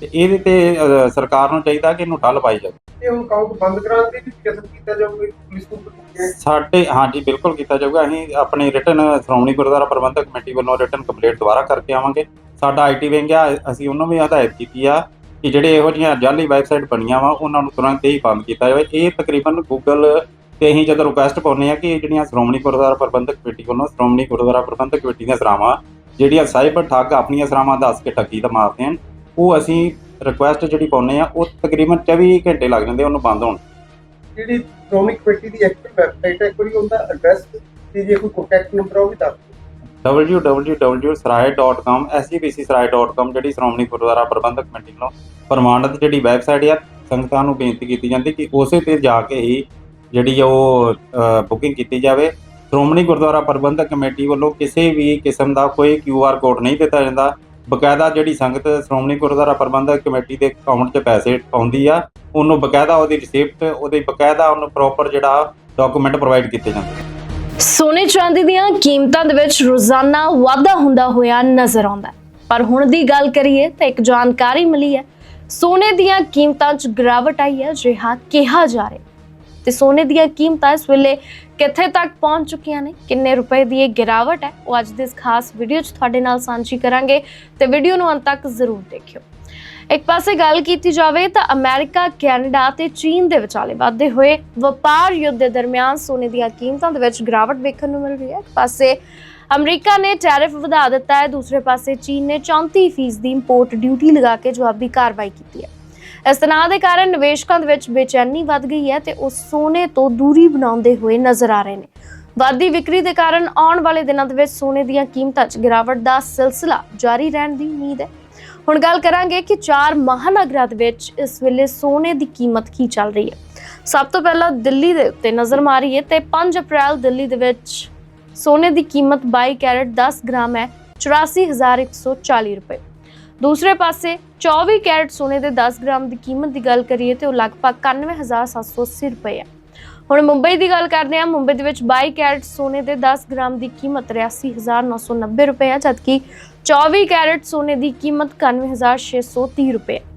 ਤੇ ਇਹਦੇ ਤੇ ਅਹ, ਸਰਕਾਰ ਨੂੰ ਚਾਹੀਦਾ ਕਿ ਇਹਨੂੰ ਠੱਲ ਪਾਈ ਜਾਵੇ। ਇਹ ਹੁਣ ਅਕਾਊਂਟ ਬੰਦ ਕਰਾਉਣ ਦੀ ਵੀ ਯਤਨ ਕੀਤਾ ਜਾਊਗਾ ਪੁਲਿਸ ਨੂੰ ਪੁੱਛਿਆ ਸਾਡੇ ਹਾਂਜੀ ਬਿਲਕੁਲ ਕੀਤਾ ਜਾਊਗਾ। ਅਸੀਂ ਆਪਣੀ ਰਿਟਨ ਸ਼੍ਰੋਮਣੀ ਗੁਰਦੁਆਰਾ ਪ੍ਰਬੰਧਕ ਕਮੇਟੀ ਵੱਲੋਂ ਰਿਟਨ ਕੰਪਲੀਟ ਦੁਬਾਰਾ ਕਰਕੇ ਆਵਾਂਗੇ। ਸਾਡਾ ਆਈਟੀ ਵਿੰਗ ਆ ਅਸੀਂ ਉਹਨੂੰ ਵੀ ਹਦਾਇਤ ਕੀਤੀ ਆ ਕਿ ਜਿਹੜੇ ਇਹੋ ਜਿਹੀਆਂ ਜਾਲੀ ਵੈਬਸਾਈਟ ਬਣੀਆਂ ਵਾ ਉਹਨਾਂ ਨੂੰ ਤੁਰੰਤ ਹੀ ਬੰਦ ਕੀਤਾ ਜਾਵੇ। ਇਹ ਤਕਰੀਬਨ ਗੂਗਲ ਤੇ ਅਸੀਂ ਜਦੋਂ ਰਿਕੁਐਸਟ ਪਾਉਂਦੇ ਆ ਕਿ ਜਿਹੜੀਆਂ ਸ਼੍ਰੋਮਣੀ ਗੁਰਦੁਆਰਾ ਪ੍ਰਬੰਧਕ ਕਮੇਟੀ ਵੱਲੋਂ ਸ਼੍ਰੋਮਣੀ ਗੁਰਦੁਆਰਾ ਪ੍ਰਬੰਧਕ ਕਮੇਟੀ ਦੀਆਂ ਸਰਾਵਾਂ ਜਿਹੜੀਆਂ ਸਾਈਬਰ ਠੱਗ ਆਪਣੀਆਂ ਸਰਾਵਾਂ ਦੱਸ ਕੇ ਠੱਗੀ ਦਾ ਮਾਰਦੇ ਹਨ ਉਹ ਅਸੀਂ ਰਿਕੁਐਸਟ ਜਿਹੜੀ ਪਾਉਂਦੇ ਆ ਉਹ ਤਕਰੀਬਨ 24 ਘੰਟੇ ਲੱਗ ਜਾਂਦੇ ਉਹਨੂੰ ਬੰਦ ਹੋਣ। ਜਿਹੜੀ ਸ਼੍ਰੋਮਣੀ ਕਮੇਟੀ ਦੀ ਐਕਟਿਵ ਵੈਬਸਾਈਟ ਹੈ ਕੋਈ ਉਹਦਾ ਐਡਰੈਸ ਤੇ ਜੇ ਕੋਈ ਕੰਟੈਕਟ ਨੰਬਰ ਉਹ ਵੀ ਦੱਸ www.sarai.com sgbcsarai.com ਜਿਹੜੀ ਸ਼੍ਰੋਮਣੀ ਗੁਰਦੁਆਰਾ ਪ੍ਰਬੰਧਕ ਕਮੇਟੀ ਵੱਲੋਂ ਪ੍ਰਮਾਣਿਤ ਜਿਹੜੀ ਵੈਬਸਾਈਟ ਆ ਸੰਗਤਾਂ ਨੂੰ ਬੇਨਤੀ ਕੀਤੀ ਜਾਂਦੀ ਕਿ ਉਸੇ ਤੇ ਜਾ ਕੇ ਹੀ ਜਿਹੜੀ ਉਹ ਬੁਕਿੰਗ ਕੀਤੀ ਜਾਵੇ। ਸ਼੍ਰੋਮਣੀ ਗੁਰਦੁਆਰਾ ਪ੍ਰਬੰਧਕ ਕਮੇਟੀ ਵੱਲੋਂ ਕਿਸੇ ਵੀ ਕਿਸਮ ਦਾ ਕੋਈ QR ਕੋਡ ਨਹੀਂ ਦਿੱਤਾ ਜਾਂਦਾ। ਬਕਾਇਦਾ ਜਿਹੜੀ ਸੰਗਤ ਸ਼੍ਰੋਮਣੀ ਗੁਰਦੁਆਰਾ ਪ੍ਰਬੰਧਕ ਕਮੇਟੀ ਦੇ ਅਕਾਊਂਟ 'ਚ ਪੈਸੇ ਪਾਉਂਦੀ ਆ, ਉਹਨੂੰ ਬਕਾਇਦਾ ਉਹਦੀ ਰਿਸਿਪਟ ਉਹਦੇ ਬਕਾਇਦਾ ਉਹਨੂੰ ਪ੍ਰੋਪਰ ਜਿਹੜਾ ਡਾਕੂਮੈਂਟ ਪ੍ਰੋਵਾਈਡ ਕੀਤੇ ਜਾਂਦੇ ਸੋਨੇ ਚਾਂਦੀ ਦੀਆਂ ਕੀਮਤਾਂ ਦੇ ਵਿੱਚ ਰੋਜ਼ਾਨਾ ਵਾਧਾ ਹੁੰਦਾ ਹੋਇਆ ਨਜ਼ਰ ਆਉਂਦਾ ਪਰ ਹੁਣ ਦੀ ਗੱਲ ਕਰੀਏ ਤਾਂ ਇੱਕ ਜਾਣਕਾਰੀ ਮਿਲੀ ਹੈ। ਸੋਨੇ ਦੀਆਂ ਕੀਮਤਾਂ 'ਚ ਗਿਰਾਵਟ ਆਈ ਹੈ ਜਿਹਾ ਕਿਹਾ ਜਾ ਰਿਹਾ ਤੇ ਸੋਨੇ ਦੀਆਂ ਕੀਮਤਾਂ ਇਸ ਵੇਲੇ ਕਿੱਥੇ ਤੱਕ ਪਹੁੰਚ ਚੁੱਕੀਆਂ ਨੇ? ਕਿੰਨੇ ਰੁਪਏ ਦੀ ਇਹ ਗਿਰਾਵਟ ਹੈ? ਉਹ ਅੱਜ ਦੇ ਇਸ ਖਾਸ ਵੀਡੀਓ 'ਚ ਤੁਹਾਡੇ ਨਾਲ ਸਾਂਝੀ ਕਰਾਂਗੇ ਤੇ ਵੀਡੀਓ ਨੂੰ ਅੰਤ ਤੱਕ ਜ਼ਰੂਰ ਦੇਖਿਓ। ਇੱਕ ਪਾਸੇ ਗੱਲ ਕੀਤੀ ਜਾਵੇ ਤਾਂ ਅਮਰੀਕਾ, ਕੈਨੇਡਾ ਤੇ ਚੀਨ ਦੇ ਵਿਚਾਲੇ ਵੱਧਦੇ ਹੋਏ ਵਪਾਰ ਯੁੱਧ ਦੇ ਦਰਮਿਆਨ ਸੋਨੇ ਦੀਆਂ ਕੀਮਤਾਂ ਦੇ ਵਿੱਚ ਗਿਰਾਵਟ ਵੇਖਣ ਨੂੰ ਮਿਲ ਰਹੀ ਹੈ। ਇੱਕ ਪਾਸੇ ਅਮਰੀਕਾ ਨੇ ਟੈਰਿਫ ਵਧਾ ਦਿੱਤਾ ਹੈ, ਦੂਸਰੇ ਪਾਸੇ ਚੀਨ ਨੇ 34% ਦੀ ਇੰਪੋਰਟ ਡਿਊਟੀ ਲਗਾ ਕੇ ਜਵਾਬੀ ਕਾਰਵਾਈ ਕੀਤੀ ਹੈ। ਇਸ ਤਣਾਅ ਦੇ ਕਾਰਨ ਨਿਵੇਸ਼ਕਾਂ ਦੇ ਵਿੱਚ ਬੇਚੈਨੀ ਵੱਧ ਗਈ ਹੈ ਤੇ ਉਹ ਸੋਨੇ ਤੋਂ ਦੂਰੀ ਬਣਾਉਂਦੇ ਹੋਏ ਨਜ਼ਰ ਆ ਰਹੇ ਨੇ। ਵਾਧੀ ਵਿਕਰੀ ਦੇ ਕਾਰਨ ਆਉਣ ਵਾਲੇ ਦਿਨਾਂ ਦੇ ਵਿੱਚ ਸੋਨੇ ਦੀਆਂ ਕੀਮਤਾਂ 'ਚ ਗਿਰਾਵਟ ਦਾ ਸਿਲਸਿਲਾ ਜਾਰੀ ਰਹਿਣ ਦੀ ਉਮੀਦ ਹੈ। ਹੁਣ ਗੱਲ ਕਰਾਂਗੇ ਕਿ ਚਾਰ ਮਹਾਨਗਰਾਂ ਦੇ ਵਿੱਚ ਇਸ ਵੇਲੇ ਸੋਨੇ ਦੀ ਕੀਮਤ ਕੀ ਚੱਲ ਰਹੀ ਹੈ। ਸਭ ਤੋਂ ਪਹਿਲਾਂ ਦਿੱਲੀ ਦੇ ਉੱਤੇ ਨਜ਼ਰ ਮਾਰੀਏ ਤੇ 5 ਅਪ੍ਰੈਲ ਦਿੱਲੀ ਦੇ ਵਿੱਚ ਸੋਨੇ ਦੀ ਕੀਮਤ 22 ਕੈਰਟ 10 ਗ੍ਰਾਮ ਹੈ 84140 ਰੁਪਏ। ਦੂਸਰੇ ਪਾਸੇ 24 ਕੈਰਟ ਸੋਨੇ ਦੇ 10 ਗ੍ਰਾਮ ਦੀ ਕੀਮਤ ਦੀ ਗੱਲ ਕਰੀਏ ਤੇ ਉਹ ਲਗਭਗ 91780 ਰੁਪਏ ਹੈ ਹੁਣ ਮੁੰਬਈ ਦੀ ਗੱਲ ਕਰਦੇ ਹਾਂ, ਮੁੰਬਈ ਦੇ ਵਿੱਚ 22 ਕੈਰਟ ਸੋਨੇ ਦੇ 10 ਗ੍ਰਾਮ ਦੀ ਕੀਮਤ 83990 ਰੁਪਏ ਹੈ ਜਦਕਿ 24 ਕੈਰਟ ਸੋਨੇ ਦੀ ਕੀਮਤ 91630 ਰੁਪਏ ਹੈ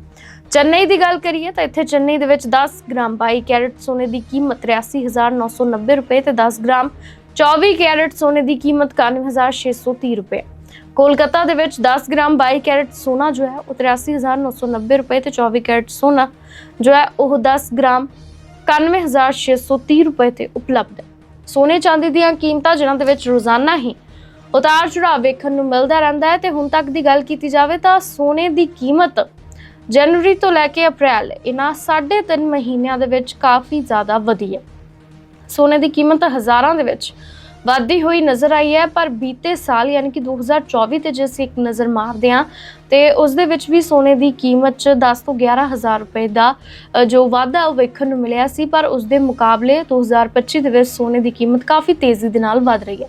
ਚੇਨਈ ਦੀ ਗੱਲ ਕਰੀਏ ਤਾਂ ਇੱਥੇ ਚੇਨਈ ਦੇ ਵਿੱਚ 10 ਗ੍ਰਾਮ 22 ਕੈਰਟ ਸੋਨੇ ਦੀ ਕੀਮਤ 83990 ਰੁਪਏ ਤੇ 10 ਗ੍ਰਾਮ 24 ਕੈਰਟ ਸੋਨੇ ਦੀ ਕੀਮਤ 91630 ਰੁਪਏ ਕੋਲਕਾਤਾ ਦੇ ਵਿੱਚ 10 ਗ੍ਰਾਮ 22 ਕੈਰਟ ਸੋਨਾ ਜੋ ਹੈ, ਉਹ 83990 ਰੁਪਏ ਤੇ 24 ਕੈਰਟ ਸੋਨਾ ਜੋ ਹੈ, ਉਹ 10 ਗ੍ਰਾਮ 91630 ਰੁਪਏ ਤੇ ਉਪਲਬਧ ਹੈ। ਸੋਨੇ ਚਾਂਦੀ ਦੀਆਂ ਕੀਮਤਾਂ ਜਿਨ੍ਹਾਂ ਦੇ ਵਿੱਚ ਰੋਜ਼ਾਨਾ ਹੀ ਉਤਾਰ ਚੜਾਅ ਵੇਖਣ ਨੂੰ ਮਿਲਦਾ ਰਹਿੰਦਾ ਹੈ ਤੇ ਹੁਣ ਤੱਕ ਦੀ ਗੱਲ ਕੀਤੀ ਜਾਵੇ ਤਾਂ ਸੋਨੇ ਦੀ ਕੀਮਤ ਜਨਵਰੀ ਤੋਂ ਲੈ ਕੇ ਅਪ੍ਰੈਲ ਇਹਨਾਂ 3.5 ਮਹੀਨਿਆਂ ਦੇ ਵਿੱਚ ਕਾਫੀ ਜ਼ਿਆਦਾ ਵਧੀ ਹੈ। ਸੋਨੇ ਦੀ ਕੀਮਤ ਹਜ਼ਾਰਾਂ ਦੇ ਵਿੱਚ ਵੱਧਦੀ ਹੋਈ ਨਜ਼ਰ ਆਈ ਹੈ, ਪਰ ਬੀਤੇ ਸਾਲ ਯਾਨੀ ਕਿ 2024 ਤੇ ਜੇ ਅਸੀਂ ਇੱਕ ਨਜ਼ਰ ਮਾਰਦੇ ਹਾਂ, ਤੇ ਉਸ ਦੇ ਵਿੱਚ ਵੀ ਸੋਨੇ ਦੀ ਕੀਮਤ 'ਚ 10 ਤੋਂ 11000 ਰੁਪਏ ਦਾ ਜੋ ਵਾਧਾ ਉਹ ਵੇਖਣ ਨੂੰ ਮਿਲਿਆ ਸੀ, ਪਰ ਉਸ ਦੇ ਮੁਕਾਬਲੇ 2025 ਦੇ ਵਿੱਚ ਸੋਨੇ ਦੀ ਕੀਮਤ ਕਾਫੀ ਤੇਜ਼ੀ ਦੇ ਨਾਲ ਵਧ ਰਹੀ ਹੈ।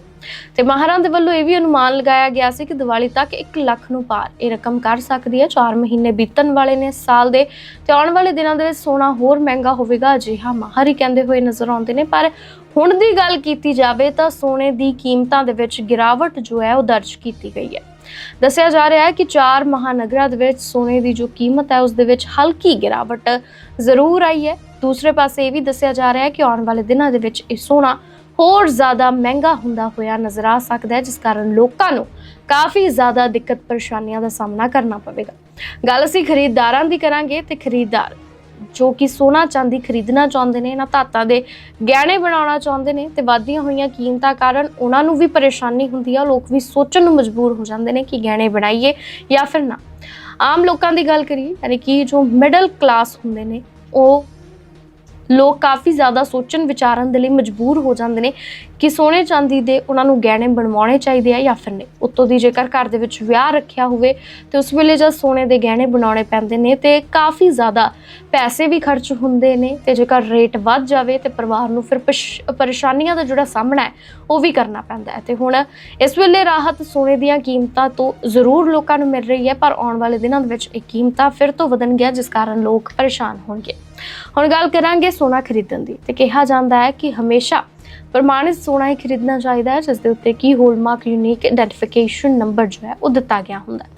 ਤੇ ਮਾਹਰਾਂ ਦੇ ਵੱਲੋਂ ਇਹ ਵੀ ਅਨੁਮਾਨ ਲਗਾਇਆ ਗਿਆ ਸੀ ਕਿ ਦੀਵਾਲੀ ਤੱਕ 1 ਲੱਖ ਨੂੰ ਪਾਰ ਇਹ ਰਕਮ ਕਰ ਸਕਦੀ ਹੈ। 4 ਮਹੀਨੇ ਬੀਤਣ ਵਾਲੇ ਨੇ ਸਾਲ ਦੇ, ਤੇ ਆਉਣ ਵਾਲੇ ਦਿਨਾਂ ਦੇ ਵਿੱਚ ਸੋਨਾ ਹੋਰ ਮਹਿੰਗਾ ਹੋਵੇਗਾ ਅਜਿਹਾ ਮਾਹਰ ਹੀ ਕਹਿੰਦੇ ਹੋਏ ਨਜ਼ਰ ਆਉਂਦੇ ਨੇ, ਪਰ ਹੁਣ ਦੀ ਗੱਲ ਕੀਤੀ ਜਾਵੇ ਤਾਂ ਸੋਨੇ ਦੀ ਕੀਮਤਾਂ ਦੇ ਵਿੱਚ ਗਿਰਾਵਟ ਜੋ ਹੈ ਉਹ ਦਰਜ ਕੀਤੀ ਗਈ ਹੈ। ਦੱਸਿਆ ਜਾ ਰਿਹਾ ਹੈ ਕਿ ਚਾਰ ਮਹਾਨਗਰਾਂ ਦੇ ਵਿੱਚ ਸੋਨੇ ਦੀ ਜੋ ਕੀਮਤ ਹੈ ਉਸ ਦੇ ਵਿੱਚ ਹਲਕੀ ਗਿਰਾਵਟ ਜ਼ਰੂਰ ਆਈ ਹੈ। ਦੂਸਰੇ ਪਾਸੇ ਇਹ ਵੀ ਦੱਸਿਆ ਜਾ ਰਿਹਾ ਹੈ ਕਿ ਆਉਣ ਵਾਲੇ ਦਿਨਾਂ ਦੇ ਵਿੱਚ ਇਹ ਸੋਨਾ ਹੋਰ ਜ਼ਿਆਦਾ ਮਹਿੰਗਾ ਹੁੰਦਾ ਹੋਇਆ ਨਜ਼ਰ ਆ ਸਕਦਾ ਹੈ, ਜਿਸ ਕਾਰਨ ਲੋਕਾਂ ਨੂੰ ਕਾਫੀ ਜ਼ਿਆਦਾ ਦਿੱਕਤ ਪਰੇਸ਼ਾਨੀਆਂ ਦਾ ਸਾਹਮਣਾ ਕਰਨਾ ਪਵੇਗਾ। ਗੱਲ ਅਸੀਂ ਖਰੀਦਦਾਰਾਂ ਦੀ ਕਰਾਂਗੇ ਤੇ ਖਰੀਦਦਾਰ ਜੋ ਕਿ ਸੋਨਾ ਚਾਂਦੀ ਖਰੀਦਣਾ ਚਾਹੁੰਦੇ ਨੇ, ਇਹਨਾਂ ਧਾਤਾਂ ਦੇ ਗਹਿਣੇ ਬਣਾਉਣਾ ਚਾਹੁੰਦੇ ਨੇ ਤੇ ਵਾਧੀਆਂ ਹੋਈਆਂ ਕੀਮਤਾਂ ਕਾਰਨ ਉਹਨਾਂ ਨੂੰ ਵੀ ਪਰੇਸ਼ਾਨੀ ਹੁੰਦੀ ਆ, ਲੋਕ ਵੀ ਸੋਚਣ ਨੂੰ ਮਜਬੂਰ ਹੋ ਜਾਂਦੇ ਨੇ ਕਿ ਗਹਿਣੇ ਬਣਾਈਏ ਜਾਂ ਫਿਰ ਨਾ। ਆਮ ਲੋਕਾਂ ਦੀ ਗੱਲ ਕਰੀਏ, ਯਾਨੀ ਕਿ ਜੋ ਮਿਡਲ ਕਲਾਸ ਹੁੰਦੇ ਨੇ, ਉਹ ਲੋਕ ਕਾਫੀ ਜ਼ਿਆਦਾ ਸੋਚਣ, ਵਿਚਾਰਨ ਦੇ ਲਈ ਮਜਬੂਰ ਹੋ ਜਾਂਦੇ ਨੇ ਕਿ ਸੋਨੇ ਚਾਂਦੀ ਦੇ ਉਹਨਾਂ ਨੂੰ ਗਹਿਣੇ ਬਣਵਾਉਣੇ ਚਾਹੀਦੇ ਆ ਜਾਂ ਫਿਰ ਨਹੀਂ। ਉੱਤੋਂ ਦੀ ਜੇਕਰ ਘਰ ਦੇ ਵਿੱਚ ਵਿਆਹ ਰੱਖਿਆ ਹੋਵੇ ਤੇ ਉਸ ਵੇਲੇ ਜਦ ਸੋਨੇ ਦੇ ਗਹਿਣੇ ਬਣਾਉਣੇ ਪੈਂਦੇ ਨੇ ਤੇ ਕਾਫੀ ਜ਼ਿਆਦਾ ਪੈਸੇ ਵੀ ਖਰਚ ਹੁੰਦੇ ਨੇ ਤੇ ਜੇਕਰ ਰੇਟ ਵੱਧ ਜਾਵੇ ਤੇ ਪਰਿਵਾਰ ਨੂੰ ਫਿਰ ਪਸ਼- ਪਰੇਸ਼ਾਨੀਆਂ ਦਾ ਜਿਹੜਾ ਸਾਹਮਣਾ ਹੈ, ਉਹ ਵੀ ਕਰਨਾ ਪੈਂਦਾ ਹੈ। ਤੇ ਹੁਣ ਇਸ ਵੇਲੇ ਰਾਹਤ ਸੋਨੇ ਦੀਆਂ ਕੀਮਤਾਂ ਤੋਂ ਜ਼ਰੂਰ ਲੋਕਾਂ ਨੂੰ ਮਿਲ ਰਹੀ ਹੈ, ਪਰ ਆਉਣ ਵਾਲੇ ਦਿਨਾਂ ਦੇ ਵਿੱਚ ਇਹ ਕੀਮਤਾਂ ਫਿਰ ਤੋਂ ਵਧਣਗੀਆਂ, ਜਿਸ ਕਾਰਨ ਲੋਕ ਪਰੇਸ਼ਾਨ ਹੋਣਗੇ। ਹੁਣ ਗੱਲ ਕਰਾਂਗੇ ਸੋਨਾ ਖਰੀਦਣ ਦੀ ਤੇ ਕਿਹਾ ਜਾਂਦਾ ਹੈ ਕਿ ਹਮੇਸ਼ਾ ਪ੍ਰਮਾਣਿਤ ਸੋਨਾ ਹੀ ਖਰੀਦਣਾ ਚਾਹੀਦਾ ਹੈ, ਜਿਸ ਦੇ ਉੱਤੇ ਕੀ ਹੋਲਮਾਰਕ ਯੂਨੀਕ ਆਇਡੈਂਟੀਫਿਕੇਸ਼ਨ ਨੰਬਰ ਜੋ ਹੈ ਉਹ ਦਿੱਤਾ ਗਿਆ ਹੁੰਦਾ ਹੈ।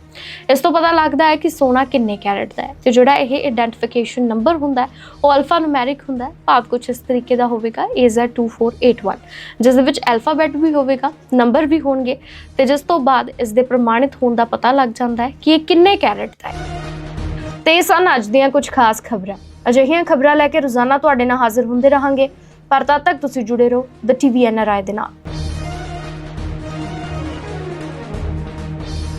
ਇਸ ਤੋਂ ਪਤਾ ਲੱਗਦਾ ਹੈ ਕਿ ਸੋਨਾ ਕਿੰਨੇ ਕੈਰਟ ਦਾ ਹੈ ਤੇ ਜਿਹੜਾ ਇਹ ਆਇਡੈਂਟੀਫਿਕੇਸ਼ਨ ਨੰਬਰ ਹੁੰਦਾ ਹੈ, ਉਹ ਅਲਫਾ ਨੂਮੈਰਿਕ ਹੁੰਦਾ ਹੈ। ਭਾਵ ਕੁਝ ਇਸ ਤਰੀਕੇ ਦਾ ਹੋਵੇਗਾ AZ2481 ਜਿਸ ਦੇ ਵਿੱਚ ਅਲਫਾਬੈਟ ਵੀ ਹੋਵੇਗਾ ਨੰਬਰ ਵੀ ਹੋਣਗੇ ਤੇ ਜਿਸ ਤੋਂ ਬਾਅਦ ਇਸ ਦੇ ਪ੍ਰਮਾਣਿਤ ਹੋਣ ਦਾ ਪਤਾ ਲੱਗ ਜਾਂਦਾ ਹੈ ਕਿ ਇਹ ਕਿੰਨੇ ਕੈਰਟ ਦਾ ਹੈ। ਤੇ ਇਹ ਸਨ ਅੱਜ ਦੀਆਂ ਕੁਝ ਖਾਸ ਖਬਰਾਂ। ਅਜਿਹੀਆਂ ਖਬਰਾਂ ਲੈ ਕੇ ਰੋਜ਼ਾਨਾ ਤੁਹਾਡੇ ਨਾਲ ਹਾਜ਼ਰ ਹੁੰਦੇ ਰਹਾਂਗੇ। ਪਰ ਤਦ ਤੱਕ ਤੁਸੀਂ ਜੁੜੇ ਰਹੋ। ਦ ਟੀਵੀ ਐਨਆਰਆਈ ਦੇ ਨਾਲ।